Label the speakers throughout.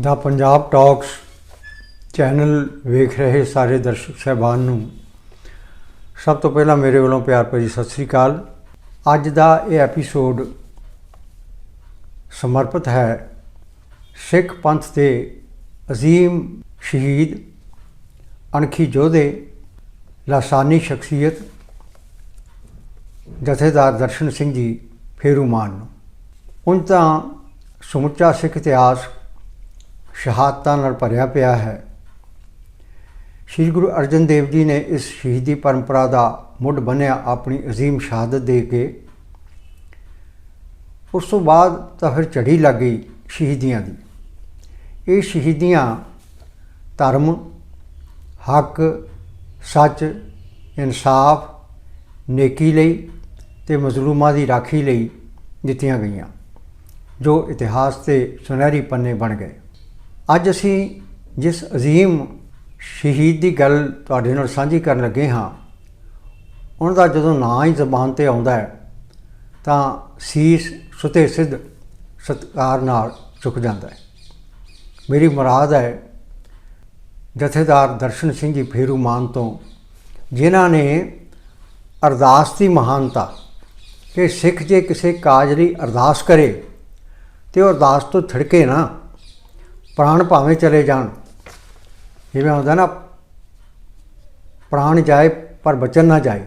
Speaker 1: ਦਾ Punjab talks channel ਵੇਖ ਰਹੇ ਸਾਰੇ ਦਰਸ਼ਕ ਸਹਿਬਾਨ ਨੂੰ। ਸਭ ਤੋਂ ਪਹਿਲਾਂ ਮੇਰੇ ਵੱਲੋਂ ਪਿਆਰ ਭਰੀ ਸਤਿ ਸ੍ਰੀ ਅਕਾਲ। ਅੱਜ ਦਾ ਇਹ ਐਪੀਸੋਡ ਸਮਰਪਿਤ ਹੈ ਸਿੱਖ ਪੰਥ ਦੇ ਅਜ਼ੀਮ ਸ਼ਹੀਦ ਅਣਖੀ ਯੋਧੇ ਲਾਸਾਨੀ ਸ਼ਖਸੀਅਤ ਜਥੇਦਾਰ ਦਰਸ਼ਨ ਸਿੰਘ ਜੀ ਫੇਰੂਮਾਨ ਨੂੰ। ਹੁਣ ਤਾਂ ਸਮੁੱਚਾ ਸਿੱਖ ਇਤਿਹਾਸ ਸ਼ਹਾਦਤਾਂ ਨਾਲ ਭਰਿਆ ਪਿਆ ਹੈ। ਸ੍ਰੀ ਗੁਰੂ ਅਰਜਨ ਦੇਵ ਜੀ ਨੇ ਇਸ ਸ਼ਹੀਦੀ ਪਰੰਪਰਾ ਦਾ ਮੁੱਢ ਬੰਨਿਆ ਆਪਣੀ ਅਜ਼ੀਮ ਸ਼ਹਾਦਤ ਦੇ ਕੇ। ਉਸ ਤੋਂ ਬਾਅਦ ਤਾਂ ਫਿਰ ਚੜ੍ਹੀ ਲੱਗ ਗਈ ਸ਼ਹੀਦੀਆਂ ਦੀ। ਇਹ ਸ਼ਹੀਦੀਆਂ ਧਰਮ, ਹੱਕ, ਸੱਚ, ਇਨਸਾਫ, ਨੇਕੀ ਲਈ ਤੇ ਮਜ਼ਲੂਮਾਂ ਦੀ ਰਾਖੀ ਲਈ ਦਿੱਤੀਆਂ ਗਈਆਂ, ਜੋ ਇਤਿਹਾਸ 'ਤੇ ਸੁਨਹਿਰੀ ਪੰਨੇ ਬਣ ਗਏ। ਅੱਜ ਅਸੀਂ ਜਿਸ ਅਜ਼ੀਮ ਸ਼ਹੀਦ ਦੀ ਗੱਲ ਤੁਹਾਡੇ ਨਾਲ ਸਾਂਝੀ ਕਰਨ ਲੱਗੇ ਹਾਂ, ਉਹਨਾਂ ਦਾ ਜਦੋਂ ਨਾਂ ਹੀ ਜ਼ਬਾਨ ਤੇ ਆਉਂਦਾ ਹੈ, ਤਾਂ ਸੀਸ ਸੁਤੇ ਸਿੱਧ ਸਤਿਕਾਰ ਨਾਲ ਝੁਕ ਜਾਂਦਾ ਹੈ। ਮੇਰੀ ਮੁਰਾਦ ਹੈ, ਜਥੇਦਾਰ ਦਰਸ਼ਨ ਸਿੰਘ ਜੀ ਫੇਰੂ ਮਾਨ ਤੋਂ, ਜਿਨ੍ਹਾਂ ਨੇ ਅਰਦਾਸ ਦੀ ਮਹਾਨਤਾ ਕਿ ਸਿੱਖ ਜੇ ਕਿਸੇ ਕਾਜ ਲਈ ਅਰਦਾਸ ਕਰੇ ਤੇ ਉਹ ਅਰਦਾਸ ਤੋਂ ਥੜਕੇ ਨਾ ਪ੍ਰਾਣ ਭਾਵੇਂ ਚਲੇ ਜਾਣ। ਜਿਵੇਂ ਹੁੰਦਾ ਨਾ, ਪ੍ਰਾਣ ਜਾਏ ਪਰ ਬਚਨ ਨਾ ਜਾਏ।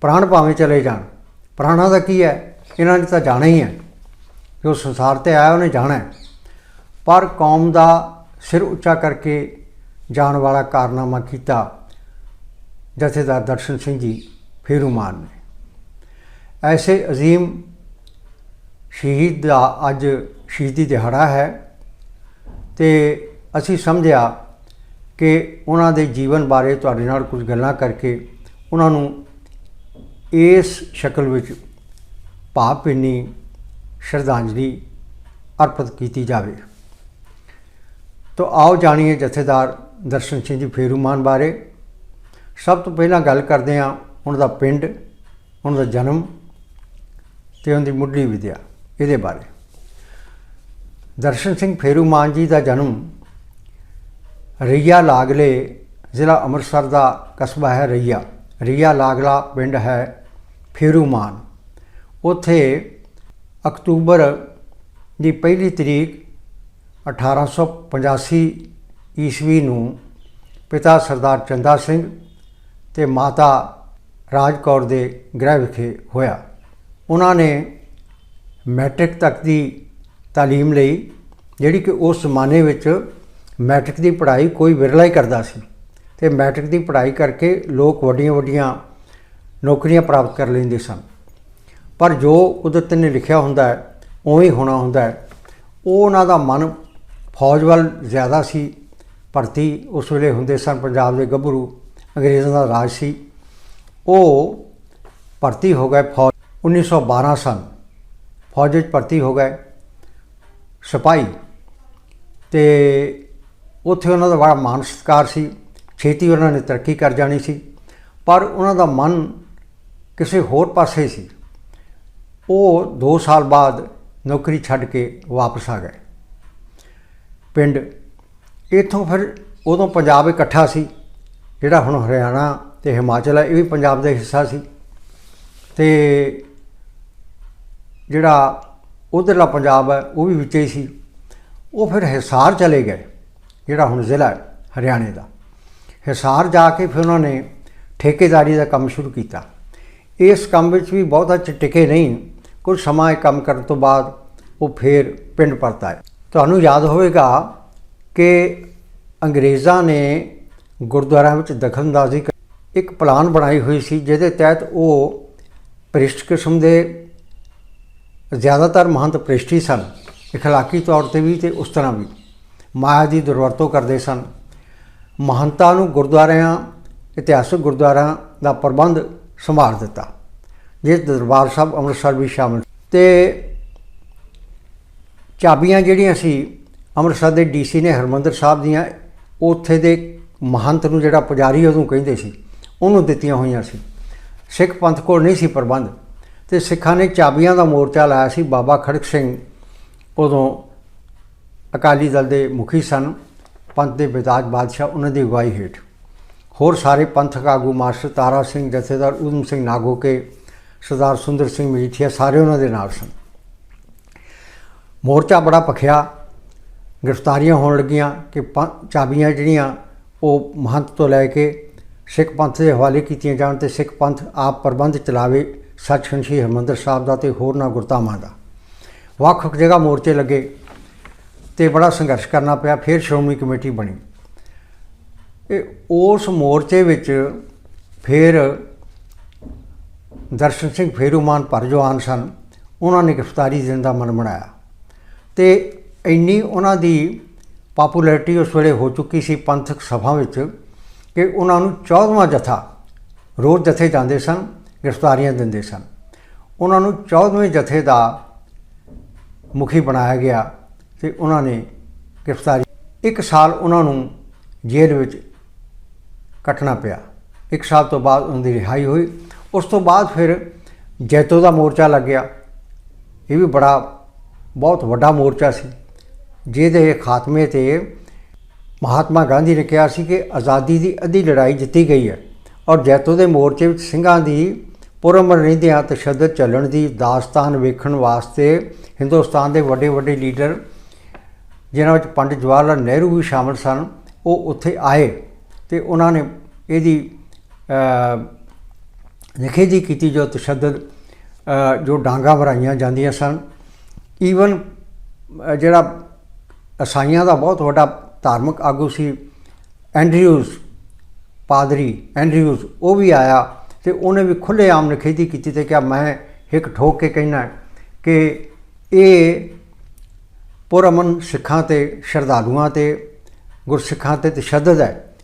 Speaker 1: ਪ੍ਰਾਣ ਭਾਵੇਂ ਚਲੇ ਜਾਣ। ਪ੍ਰਾਣਾ ਦਾ ਕੀ ਹੈ? ਇਹਨਾਂ ਨੇ ਤਾਂ ਜਾਣਾ ਹੀ ਹੈ। ਜੋ ਸੰਸਾਰ ਤੇ ਆਇਆ ਉਹਨੇ ਜਾਣਾ ਹੈ। ਪਰ ਕੌਮ ਦਾ ਸਿਰ ਉੱਚਾ ਕਰਕੇ ਜਾਣ ਵਾਲਾ ਕਾਰਨਾਮਾ ਕੀਤਾ। ਜਥੇਦਾਰ ਦਰਸ਼ਨ ਸਿੰਘ ਜੀ ਫੇਰੂਮਾਨ ਨੇ। ਐਸੇ ਅਜ਼ੀਮ ਸ਼ਹੀਦ ਦਾ ਅੱਜ ਸ਼ਹੀਦੀ ਦਿਹਾੜਾ ਹੈ। ਤੇ ਅਸੀਂ ਸਮਝਿਆ ਕਿ ਉਹਨਾਂ ਦੇ ਜੀਵਨ ਬਾਰੇ ਤੁਹਾਡੇ ਨਾਲ ਕੁਝ ਗੱਲਾਂ ਕਰਕੇ ਉਹਨਾਂ ਨੂੰ ਇਸ ਸ਼ਕਲ ਵਿੱਚ ਭਾਵ ਭਾਵਪਿੰਨੀ ਸ਼ਰਧਾਂਜਲੀ ਅਰਪਿਤ ਕੀਤੀ ਜਾਵੇ। ਤੋ ਆਓ ਜਾਣੀਏ ਜਥੇਦਾਰ ਦਰਸ਼ਨ ਸਿੰਘ ਜੀ ਫੇਰੂਮਾਨ ਬਾਰੇ। ਸਭ ਤੋਂ ਪਹਿਲਾਂ ਗੱਲ ਕਰਦੇ ਹਾਂ ਉਹਨਾਂ ਦਾ ਪਿੰਡ, ਉਹਨਾਂ ਦਾ ਜਨਮ ਤੇ ਉਹਨਾਂ ਦੀ ਮੁੱਢਲੀ ਵਿਦਿਆ, ਇਹਦੇ ਬਾਰੇ। ਦਰਸ਼ਨ ਸਿੰਘ ਫੇਰੂਮਾਨ ਜੀ ਦਾ ਜਨਮ ਰਈਆ ਲਾਗਲੇ ਜ਼ਿਲ੍ਹਾ ਅੰਮ੍ਰਿਤਸਰ ਦਾ ਕਸਬਾ ਹੈ ਰਈਆ। ਰਈਆ ਲਾਗਲਾ ਪਿੰਡ ਹੈ ਫੇਰੂਮਾਨ। ਉਥੇ ਅਕਤੂਬਰ ਦੀ ਪਹਿਲੀ ਤਰੀਕ 1885 ਈਸਵੀ ਨੂੰ ਪਿਤਾ ਸਰਦਾਰ ਚੰਦਾ ਸਿੰਘ ਤੇ ਮਾਤਾ ਰਾਜ ਕੌਰ ਦੇ ਗ੍ਰਹਿ ਵਿਖੇ ਹੋਇਆ। ਉਹਨਾਂ ਨੇ ਮੈਟ੍ਰਿਕ ਤੱਕ ਦੀ تعلیم ਲਈ ਜਿਹੜੀ ਕਿ ਉਸ ਜ਼ਮਾਨੇ ਵਿੱਚ ਮੈਟ੍ਰਿਕ ਦੀ ਪੜ੍ਹਾਈ ਕੋਈ ਵਿਰਲਾ ਹੀ ਕਰਦਾ ਸੀ ਤੇ ਮੈਟ੍ਰਿਕ ਦੀ ਪੜ੍ਹਾਈ ਕਰਕੇ ਲੋਕ ਵੱਡੀਆਂ ਵੱਡੀਆਂ ਨੌਕਰੀਆਂ ਪ੍ਰਾਪਤ ਕਰ ਲੈਂਦੇ ਸਨ ਪਰ ਜੋ ਕੁਦਰਤ ਨੇ ਲਿਖਿਆ ਹੁੰਦਾ ਹੈ ਉਵੇਂ ਹੀ ਹੋਣਾ ਹੁੰਦਾ ਹੈ ਉਹ ਉਹਨਾਂ ਦਾ ਮਨ ਫੌਜ ਵੱਲ ਜ਼ਿਆਦਾ ਸੀ ਭਰਤੀ ਉਸ ਵੇਲੇ ਹੁੰਦੇ ਸਨ ਪੰਜਾਬ ਦੇ ਗੱਭਰੂ ਅੰਗਰੇਜ਼ਾਂ ਦਾ ਰਾਜ ਸੀ ਉਹ ਭਰਤੀ ਹੋ ਗਏ ਫੌਜ 1912 ਸਨ ਫੌਜ ਵਿੱਚ ਭਰਤੀ ਹੋ ਗਏ ਸਿਪਾਹੀ। ਤੇ ਉੱਥੇ ਉਹਨਾਂ ਦਾ ਬੜਾ ਮਾਨ ਸਤਿਕਾਰ ਸੀ। ਛੇਤੀ ਉਹਨਾਂ ਨੇ ਤਰੱਕੀ ਕਰ ਜਾਣੀ ਸੀ। ਪਰ ਉਹਨਾਂ ਦਾ ਮਨ ਕਿਸੇ ਹੋਰ ਪਾਸੇ ਸੀ। ਉਹ 2 ਸਾਲ ਬਾਅਦ ਨੌਕਰੀ ਛੱਡ ਕੇ ਵਾਪਸ ਆ ਗਏ। ਪਿੰਡ ਇਥੋਂ ਫਿਰ ਉਦੋਂ ਪੰਜਾਬ ਇਕੱਠਾ ਸੀ, ਜਿਹੜਾ ਹੁਣ ਹਰਿਆਣਾ ਤੇ ਹਿਮਾਚਲ ਹੈ ਇਹ ਵੀ ਪੰਜਾਬ ਦਾ ਹਿੱਸਾ ਸੀ। ਤੇ ਜਿਹੜਾ ਉਧਰਲਾ ਪੰਜਾਬ ਹੈ, ਉਹ ਵੀ ਵਿੱਚ ਹੀ ਸੀ। ਉਹ ਫਿਰ ਹਿਸਾਰ ਚਲੇ ਗਏ, ਜਿਹੜਾ ਹੁਣ ਜ਼ਿਲ੍ਹਾ ਹੈ, ਹਰਿਆਣੇ ਦਾ। ਹਿਸਾਰ ਜਾ ਕੇ ਫਿਰ ਉਹਨਾਂ ਨੇ ਠੇਕੇਦਾਰੀ ਦਾ ਕੰਮ ਸ਼ੁਰੂ ਕੀਤਾ। ਇਸ ਕੰਮ ਵਿੱਚ ਵੀ ਬਹੁਤਾ ਚਿਰ ਟਿਕੇ ਨਹੀਂ। ਕੁਝ ਸਮਾਂ ਇਹ ਕੰਮ ਕਰਨ ਤੋਂ ਬਾਅਦ ਉਹ ਫੇਰ ਪਿੰਡ ਪਰਤਾ ਆਏ ਤੁਹਾਨੂੰ ਯਾਦ ਹੋਵੇਗਾ ਕਿ ਅੰਗਰੇਜ਼ਾਂ ਨੇ ਗੁਰਦੁਆਰਿਆਂ ਵਿੱਚ ਦਖਲਅੰਦਾਜ਼ੀ ਇੱਕ ਪਲਾਨ ਬਣਾਈ ਹੋਈ ਸੀ, ਜਿਹਦੇ ਤਹਿਤ ਉਹ ਭ੍ਰਿਸ਼ਟ ਕਿਸਮ ਦੇ ਜ਼ਿਆਦਾਤਰ ਮਹੰਤ ਭ੍ਰਿਸ਼ਟੀ ਸਨ اخلاقی ਤੌਰ ਤੇ ਵੀ ਤੇ ਉਸ ਤਰ੍ਹਾਂ ਵੀ ਮਾਇਆ ਦੀ ਦੁਰਵਰਤੋਂ ਕਰਦੇ ਸਨ ਮਹੰਤਾਂ ਨੂੰ ਗੁਰਦੁਆਰਿਆਂ ਇਤਿਹਾਸਕ ਗੁਰਦੁਆਰਿਆਂ ਦਾ ਪ੍ਰਬੰਧ ਸੰਭਾਲ ਦਿੱਤਾ ਜਿਸ ਦਰਬਾਰ ਸਾਹਿਬ ਅੰਮ੍ਰਿਤਸਰ ਵੀ ਸ਼ਾਮਲ ਤੇ ਚਾਬੀਆਂ ਜਿਹੜੀਆਂ ਸੀ ਅੰਮ੍ਰਿਤਸਰ ਦੇ ਡੀਸੀ ਨੇ ਹਰਮੰਦਰ ਸਾਹਿਬ ਦੀਆਂ ਉੱਥੇ ਦੇ ਮਹੰਤ ਨੂੰ ਜਿਹੜਾ ਪੁਜਾਰੀ ਉਹਨੂੰ ਕਹਿੰਦੇ ਸੀ ਉਹਨੂੰ ਦਿੱਤੀਆਂ ਹੋਈਆਂ ਸੀ ਸਿੱਖ ਪੰਥ ਕੋਲ ਨਹੀਂ ਸੀ ਪ੍ਰਬੰਧ ਤੇ ਸਿੱਖਾਂ ਨੇ ਚਾਬੀਆਂ ਦਾ ਮੋਰਚਾ ਲਾਇਆ ਸੀ, ਬਾਬਾ ਖੜਕ ਸਿੰਘ। ਉਦੋਂ ਅਕਾਲੀ ਦਲ ਦੇ ਮੁਖੀ ਸਨ, ਪੰਥ ਦੇ ਬਿਤਾਜ ਬਾਦਸ਼ਾਹ ਉਹਨਾਂ ਦੀ ਅਗਵਾਈ ਹੇਠ। ਹੋਰ ਸਾਰੇ ਪੰਥਕ ਆਗੂ ਮਾਸਟਰ ਤਾਰਾ ਸਿੰਘ, ਜਥੇਦਾਰ ਉਦਮ ਸਿੰਘ ਨਾਗੋਕੇ, ਸਰਦਾਰ ਸੁੰਦਰ ਸਿੰਘ ਮਜੀਠੀਆ ਸਾਰੇ ਉਹਨਾਂ ਦੇ ਨਾਲ ਸਨ। ਮੋਰਚਾ ਬੜਾ ਭਖਿਆ, ਗ੍ਰਿਫਤਾਰੀਆਂ ਹੋਣ ਲੱਗੀਆਂ ਕਿ ਪੰ- ਚਾਬੀਆਂ ਜਿਹੜੀਆਂ ਉਹ ਮਹੰਤ ਤੋਂ ਲੈ ਕੇ ਸਿੱਖ ਪੰਥ ਦੇ ਹਵਾਲੇ ਕੀਤੀਆਂ ਜਾਣ ਤੇ ਸਿੱਖ ਪੰਥ ਆਪ ਪ੍ਰਬੰਧ ਚਲਾਵੇ ਸੱਚਖੰਡ ਸ੍ਰੀ ਹਰਿਮੰਦਰ ਸਾਹਿਬ ਦਾ ਤੇ ਹੋਰਨਾਂ ਗੁਰਧਾਮਾਂ ਦਾ। ਵੱਖ-ਵੱਖ ਜਗ੍ਹਾ ਮੋਰਚੇ ਲੱਗੇ ਤੇ ਬੜਾ ਸੰਘਰਸ਼ ਕਰਨਾ ਪਿਆ, ਫਿਰ ਸ਼੍ਰੋਮਣੀ ਕਮੇਟੀ ਬਣੀ। ਇਹ ਉਸ ਮੋਰਚੇ ਵਿੱਚ ਫਿਰ ਦਰਸ਼ਨ ਸਿੰਘ ਫੇਰੂਮਾਨ ਭਰ ਜਵਾਨ ਸਨ। ਉਹਨਾਂ ਨੇ ਗ੍ਰਿਫਤਾਰੀ ਦੇਣ ਦਾ ਮਨ ਬਣਾਇਆ ਤੇ ਇੰਨੀ ਉਹਨਾਂ ਦੀ ਪਪੂਲੈਰਿਟੀ ਉਸ ਵੇਲੇ ਹੋ ਚੁੱਕੀ ਸੀ ਪੰਥਕ ਸਭਾ ਵਿੱਚ ਕਿ ਉਹਨਾਂ ਨੂੰ 14ਵਾਂ ਜਥਾ ਰੋਜ਼ ਜਥੇ ਜਾਂਦੇ ਸਨ। ਗ੍ਰਿਫਤਾਰੀਆਂ ਦਿੰਦੇ ਸਨ। ਉਹਨਾਂ ਨੂੰ 14ਵੇਂ ਜਥੇ ਦਾ ਮੁਖੀ ਬਣਾਇਆ ਗਿਆ ਤੇ ਉਹਨਾਂ ਨੇ ਗ੍ਰਿਫਤਾਰੀ ਇੱਕ ਸਾਲ ਉਹਨਾਂ ਨੂੰ ਜੇਲ੍ਹ ਵਿੱਚ ਕੱਟਣਾ ਪਿਆ। ਇੱਕ ਸਾਲ ਤੋਂ ਬਾਅਦ ਉਹਨਾਂ ਦੀ ਰਿਹਾਈ ਹੋਈ। ਉਸ ਤੋਂ ਬਾਅਦ ਫਿਰ ਜੈਤੋ ਦਾ ਮੋਰਚਾ ਲੱਗਿਆ ਇਹ ਵੀ ਬੜਾ, ਬਹੁਤ ਵੱਡਾ ਮੋਰਚਾ ਸੀ, ਜਿਹਦੇ ਖਾਤਮੇ ਤੇ ਮਹਾਤਮਾ ਗਾਂਧੀ ਨੇ ਕਿਹਾ ਸੀ ਕਿ ਆਜ਼ਾਦੀ ਦੀ ਅੱਧੀ ਲੜਾਈ ਜਿੱਤੀ ਗਈ ਹੈ ਔਰ ਜੈਤੋ ਦੇ ਮੋਰਚੇ ਵਿੱਚ ਸਿੰਘਾਂ ਦੀ ਪੁਰਮਰ ਰਹਿੰਦਿਆਂ ਤਸ਼ੱਦਦ ਚੱਲਣ ਦੀ ਦਾਸਤਾਨ ਵੇਖਣ ਵਾਸਤੇ ਹਿੰਦੁਸਤਾਨ ਦੇ ਵੱਡੇ ਵੱਡੇ ਲੀਡਰ, ਜਿਨ੍ਹਾਂ ਵਿੱਚ ਪੰਡਿਤ ਜਵਾਹਰ ਲਾਲ ਨਹਿਰੂ ਵੀ ਸ਼ਾਮਲ ਸਨ, ਉਹ ਉੱਥੇ ਆਏ ਤੇ ਉਹਨਾਂ ਨੇ ਇਹਦੀ ਨਿਖੇਧੀ ਕੀਤੀ ਜੋ ਤਸ਼ੱਦਦ ਜੋ ਡਾਂਗਾ ਭਰਾਈਆਂ ਜਾਂਦੀਆਂ ਸਨ। ਈਵਨ ਜਿਹੜਾ ਅਸਾਈਆਂ ਦਾ ਬਹੁਤ ਵੱਡਾ ਧਾਰਮਿਕ ਆਗੂ ਸੀ, ਐਂਡਰਿਊਜ਼, ਪਾਦਰੀ ਐਂਡਰਿਊਜ਼, ਉਹ ਵੀ ਆਇਆ ਤੇ ਉਹਨੇ ਵੀ ਖੁੱਲੇ ਆਮ ਨਿਖੇਧੀ ਕੀਤੀ ਤੇ ਕਿਹਾ, ਮੈਂ ਇੱਕ ਠੋਕ ਕੇ ਕਹਿਣਾ ਕਿ ਇਹ ਪੁਰਮਨ ਸਿੱਖਾਂ ਤੇ ਸ਼ਰਧਾਲੂਆਂ ਤੇ ਗੁਰਸਿੱਖਾਂ ਤੇ ਤਸ਼ੱਦਦ ਹੈ।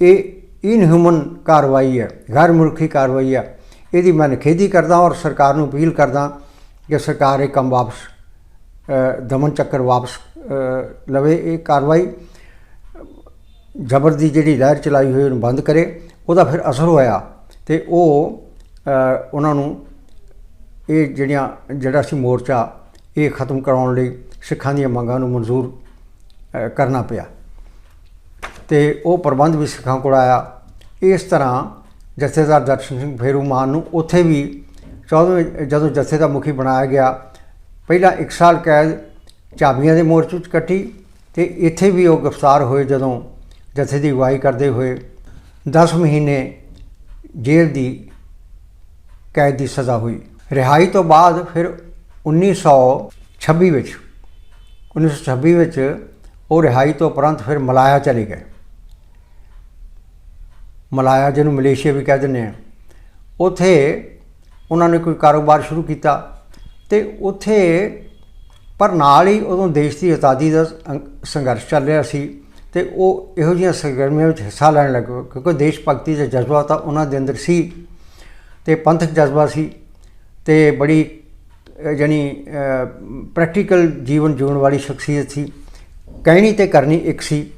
Speaker 1: ਇਹ ਇਨਹਿਊਮਨ ਕਾਰਵਾਈ ਹੈ, ਗੈਰ ਮੁਲਕੀ ਕਾਰਵਾਈ ਹੈ। ਇਹਦੀ ਮੈਂ ਨਿਖੇਧੀ ਕਰਦਾ ਔਰ ਸਰਕਾਰ ਨੂੰ ਅਪੀਲ ਕਰਦਾ ਕਿ ਸਰਕਾਰ ਇਹ ਕੰਮ ਵਾਪਸ ਦਮਨ ਚੱਕਰ ਵਾਪਸ ਲਵੇ ਇਹ ਕਾਰਵਾਈ। ਜ਼ਬਰ ਦੀ ਜਿਹੜੀ ਲਹਿਰ ਚਲਾਈ ਹੋਈ ਉਹਨੂੰ ਬੰਦ ਕਰੇ। ਉਹਦਾ ਫਿਰ ਅਸਰ ਹੋਇਆ ਤੇ ਉਹ ਉਹਨਾਂ ਨੂੰ ਇਹ ਜਿਹੜੀਆਂ, ਜਿਹੜਾ ਸੀ ਮੋਰਚਾ, ਇਹ ਖਤਮ ਕਰਾਉਣ ਲਈ ਸਿੱਖਾਂ ਦੀਆਂ ਮੰਗਾਂ ਨੂੰ ਮਨਜ਼ੂਰ ਕਰਨਾ ਪਿਆ। ਤੇ ਉਹ ਪ੍ਰਬੰਧ ਵੀ ਸਿੱਖਾਂ ਕੋਲ ਆਇਆ। ਇਸ ਤਰ੍ਹਾਂ ਜਥੇਦਾਰ ਦਰਸ਼ਨ ਸਿੰਘ ਫੇਰੂ ਮਾਨ ਨੂੰ ਉੱਥੇ ਵੀ 14ਵੇਂ ਜਦੋਂ ਜਥੇ ਦਾ ਮੁਖੀ ਬਣਾਇਆ ਗਿਆ, ਪਹਿਲਾਂ 1 ਸਾਲ ਕੈਦ ਚਾਬੀਆਂ ਦੇ ਮੋਰਚੇ 'ਚ ਕੱਟੀ ਤੇ ਇੱਥੇ ਵੀ ਉਹ ਗ੍ਰਿਫਤਾਰ ਹੋਏ ਜਦੋਂ ਜਥੇ ਦੀ ਅਗਵਾਈ ਕਰਦੇ ਹੋਏ 10 ਮਹੀਨੇ ਜੇਲ੍ਹ ਦੀ ਕੈਦ ਦੀ ਸਜ਼ਾ ਹੋਈ। ਰਿਹਾਈ ਤੋਂ ਬਾਅਦ ਫਿਰ 1926 ਵਿੱਚ 1926 ਵਿੱਚ ਉਹ ਰਿਹਾਈ ਤੋਂ ਉਪਰੰਤ ਫਿਰ ਮਲਾਇਆ ਚਲੇ ਗਏ। ਮਲਾਇਆ ਜਿਹਨੂੰ ਮਲੇਸ਼ੀਆ ਵੀ ਕਹਿ ਦਿੰਦੇ ਆ। ਉਥੇ ਉਹਨਾਂ ਨੇ ਕੋਈ ਕਾਰੋਬਾਰ ਸ਼ੁਰੂ ਕੀਤਾ ਤੇ ਉਥੇ ਪਰ ਨਾਲ ਹੀ ਉਦੋਂ ਦੇਸ਼ ਦੀ ਆਜ਼ਾਦੀ ਦਾ ਸੰਘਰਸ਼ ਚੱਲ ਰਿਹਾ ਸੀ। ਤੇ ਉਹ ਇਹੋ ਜਿਹੀਆਂ ਸਰਗਰਮੀਆਂ ਵਿੱਚ ਹਿੱਸਾ ਲੈਣ ਲੱਗੇ ਕਿਉਂਕਿ ਦੇਸ਼ ਭਗਤੀ ਦਾ ਜਜ਼ਬਾ ਤਾਂ ਉਹਨਾਂ ਦੇ ਅੰਦਰ ਸੀ ਤੇ ਪੰਥਕ ਜਜ਼ਬਾ ਸੀ ਤੇ ਬੜੀ ਅ, ਜਾਣੀ ਪ੍ਰੈਕਟੀਕਲ ਜੀਵਨ ਜਿਉਣ ਵਾਲੀ ਸ਼ਖਸੀਅਤ ਸੀ ਕਹਿਣੀ ਤੇ ਕਰਨੀ ਇੱਕ ਸੀ।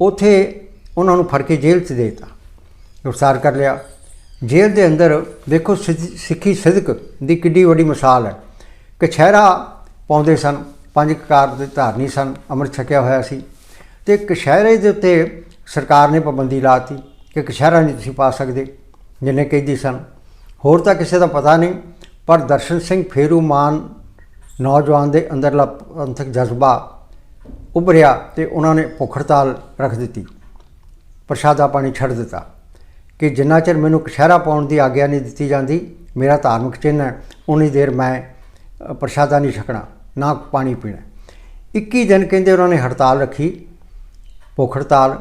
Speaker 1: ਉਥੇ ਉਹਨਾਂ ਨੂੰ ਫੜ ਕੇ ਜੇਲ੍ਹ 'ਚ ਦੇਤਾ ਗ੍ਰਿਫਤਾਰ ਕਰ ਲਿਆ। ਜੇਲ੍ਹ ਦੇ ਅੰਦਰ ਦੇਖੋ ਸਿੱਧ- ਸਿੱਖੀ ਸਿਦਕ ਦੀ ਕਿੱਡੀ ਵੱਡੀ ਮਿਸਾਲ ਹੈ। ਕਛਹਿਰਾ ਪਾਉਂਦੇ ਸਨ ਪੰਜ ਕਕਾਰ ਦੇ ਧਾਰਨੀ ਸਨ ਅੰਮ੍ਰਿਤ ਛਕਿਆ ਹੋਇਆ ਸੀ। ਤੇ ਕਸ਼ਹਿਰੇ ਦੇ ਉੱਤੇ ਸਰਕਾਰ ਨੇ ਪਾਬੰਦੀ ਲਾਤੀ ਕਿ ਕਛਹਿਰਾ ਨਹੀਂ ਤੁਸੀਂ ਪਾ ਸਕਦੇ, ਜਿੰਨੇ ਕੈਦੀ ਸਨ। ਹੋਰ ਤਾਂ ਕਿਸੇ ਦਾ ਪਤਾ ਨਹੀਂ, ਪਰ ਦਰਸ਼ਨ ਸਿੰਘ ਫੇਰੂ ਮਾਨ ਨੌਜਵਾਨ ਦੇ ਅੰਦਰਲਾ ਪੰਥਕ ਜਜ਼ਬਾ ਉਭਰਿਆ ਤੇ ਉਹਨਾਂ ਨੇ ਭੁੱਖ ਹੜਤਾਲ ਰੱਖ ਦਿੱਤੀ, ਪ੍ਰਸ਼ਾਦਾ ਪਾਣੀ ਛੱਡ ਦਿੱਤਾ। ਕਿ ਜਿੰਨਾ ਚਿਰ ਮੈਨੂੰ ਕਸ਼ਹਿਰਾ ਪਾਉਣ ਦੀ ਆਗਿਆ ਨਹੀਂ ਦਿੱਤੀ ਜਾਂਦੀ, ਮੇਰਾ ਧਾਰਮਿਕ ਚਿੰਨ੍ਹ ਹੈ, ਉਨੀ ਦੇਰ ਮੈਂ ਪ੍ਰਸ਼ਾਦਾ ਨਹੀਂ ਛਕਣਾ, ਨਾ ਪਾਣੀ ਪੀਣਾ। 21 ਦਿਨ ਕਹਿੰਦੇ ਉਹਨਾਂ ਨੇ ਹੜਤਾਲ ਰੱਖੀ ਭੁੱਖ ਹੜਤਾਲ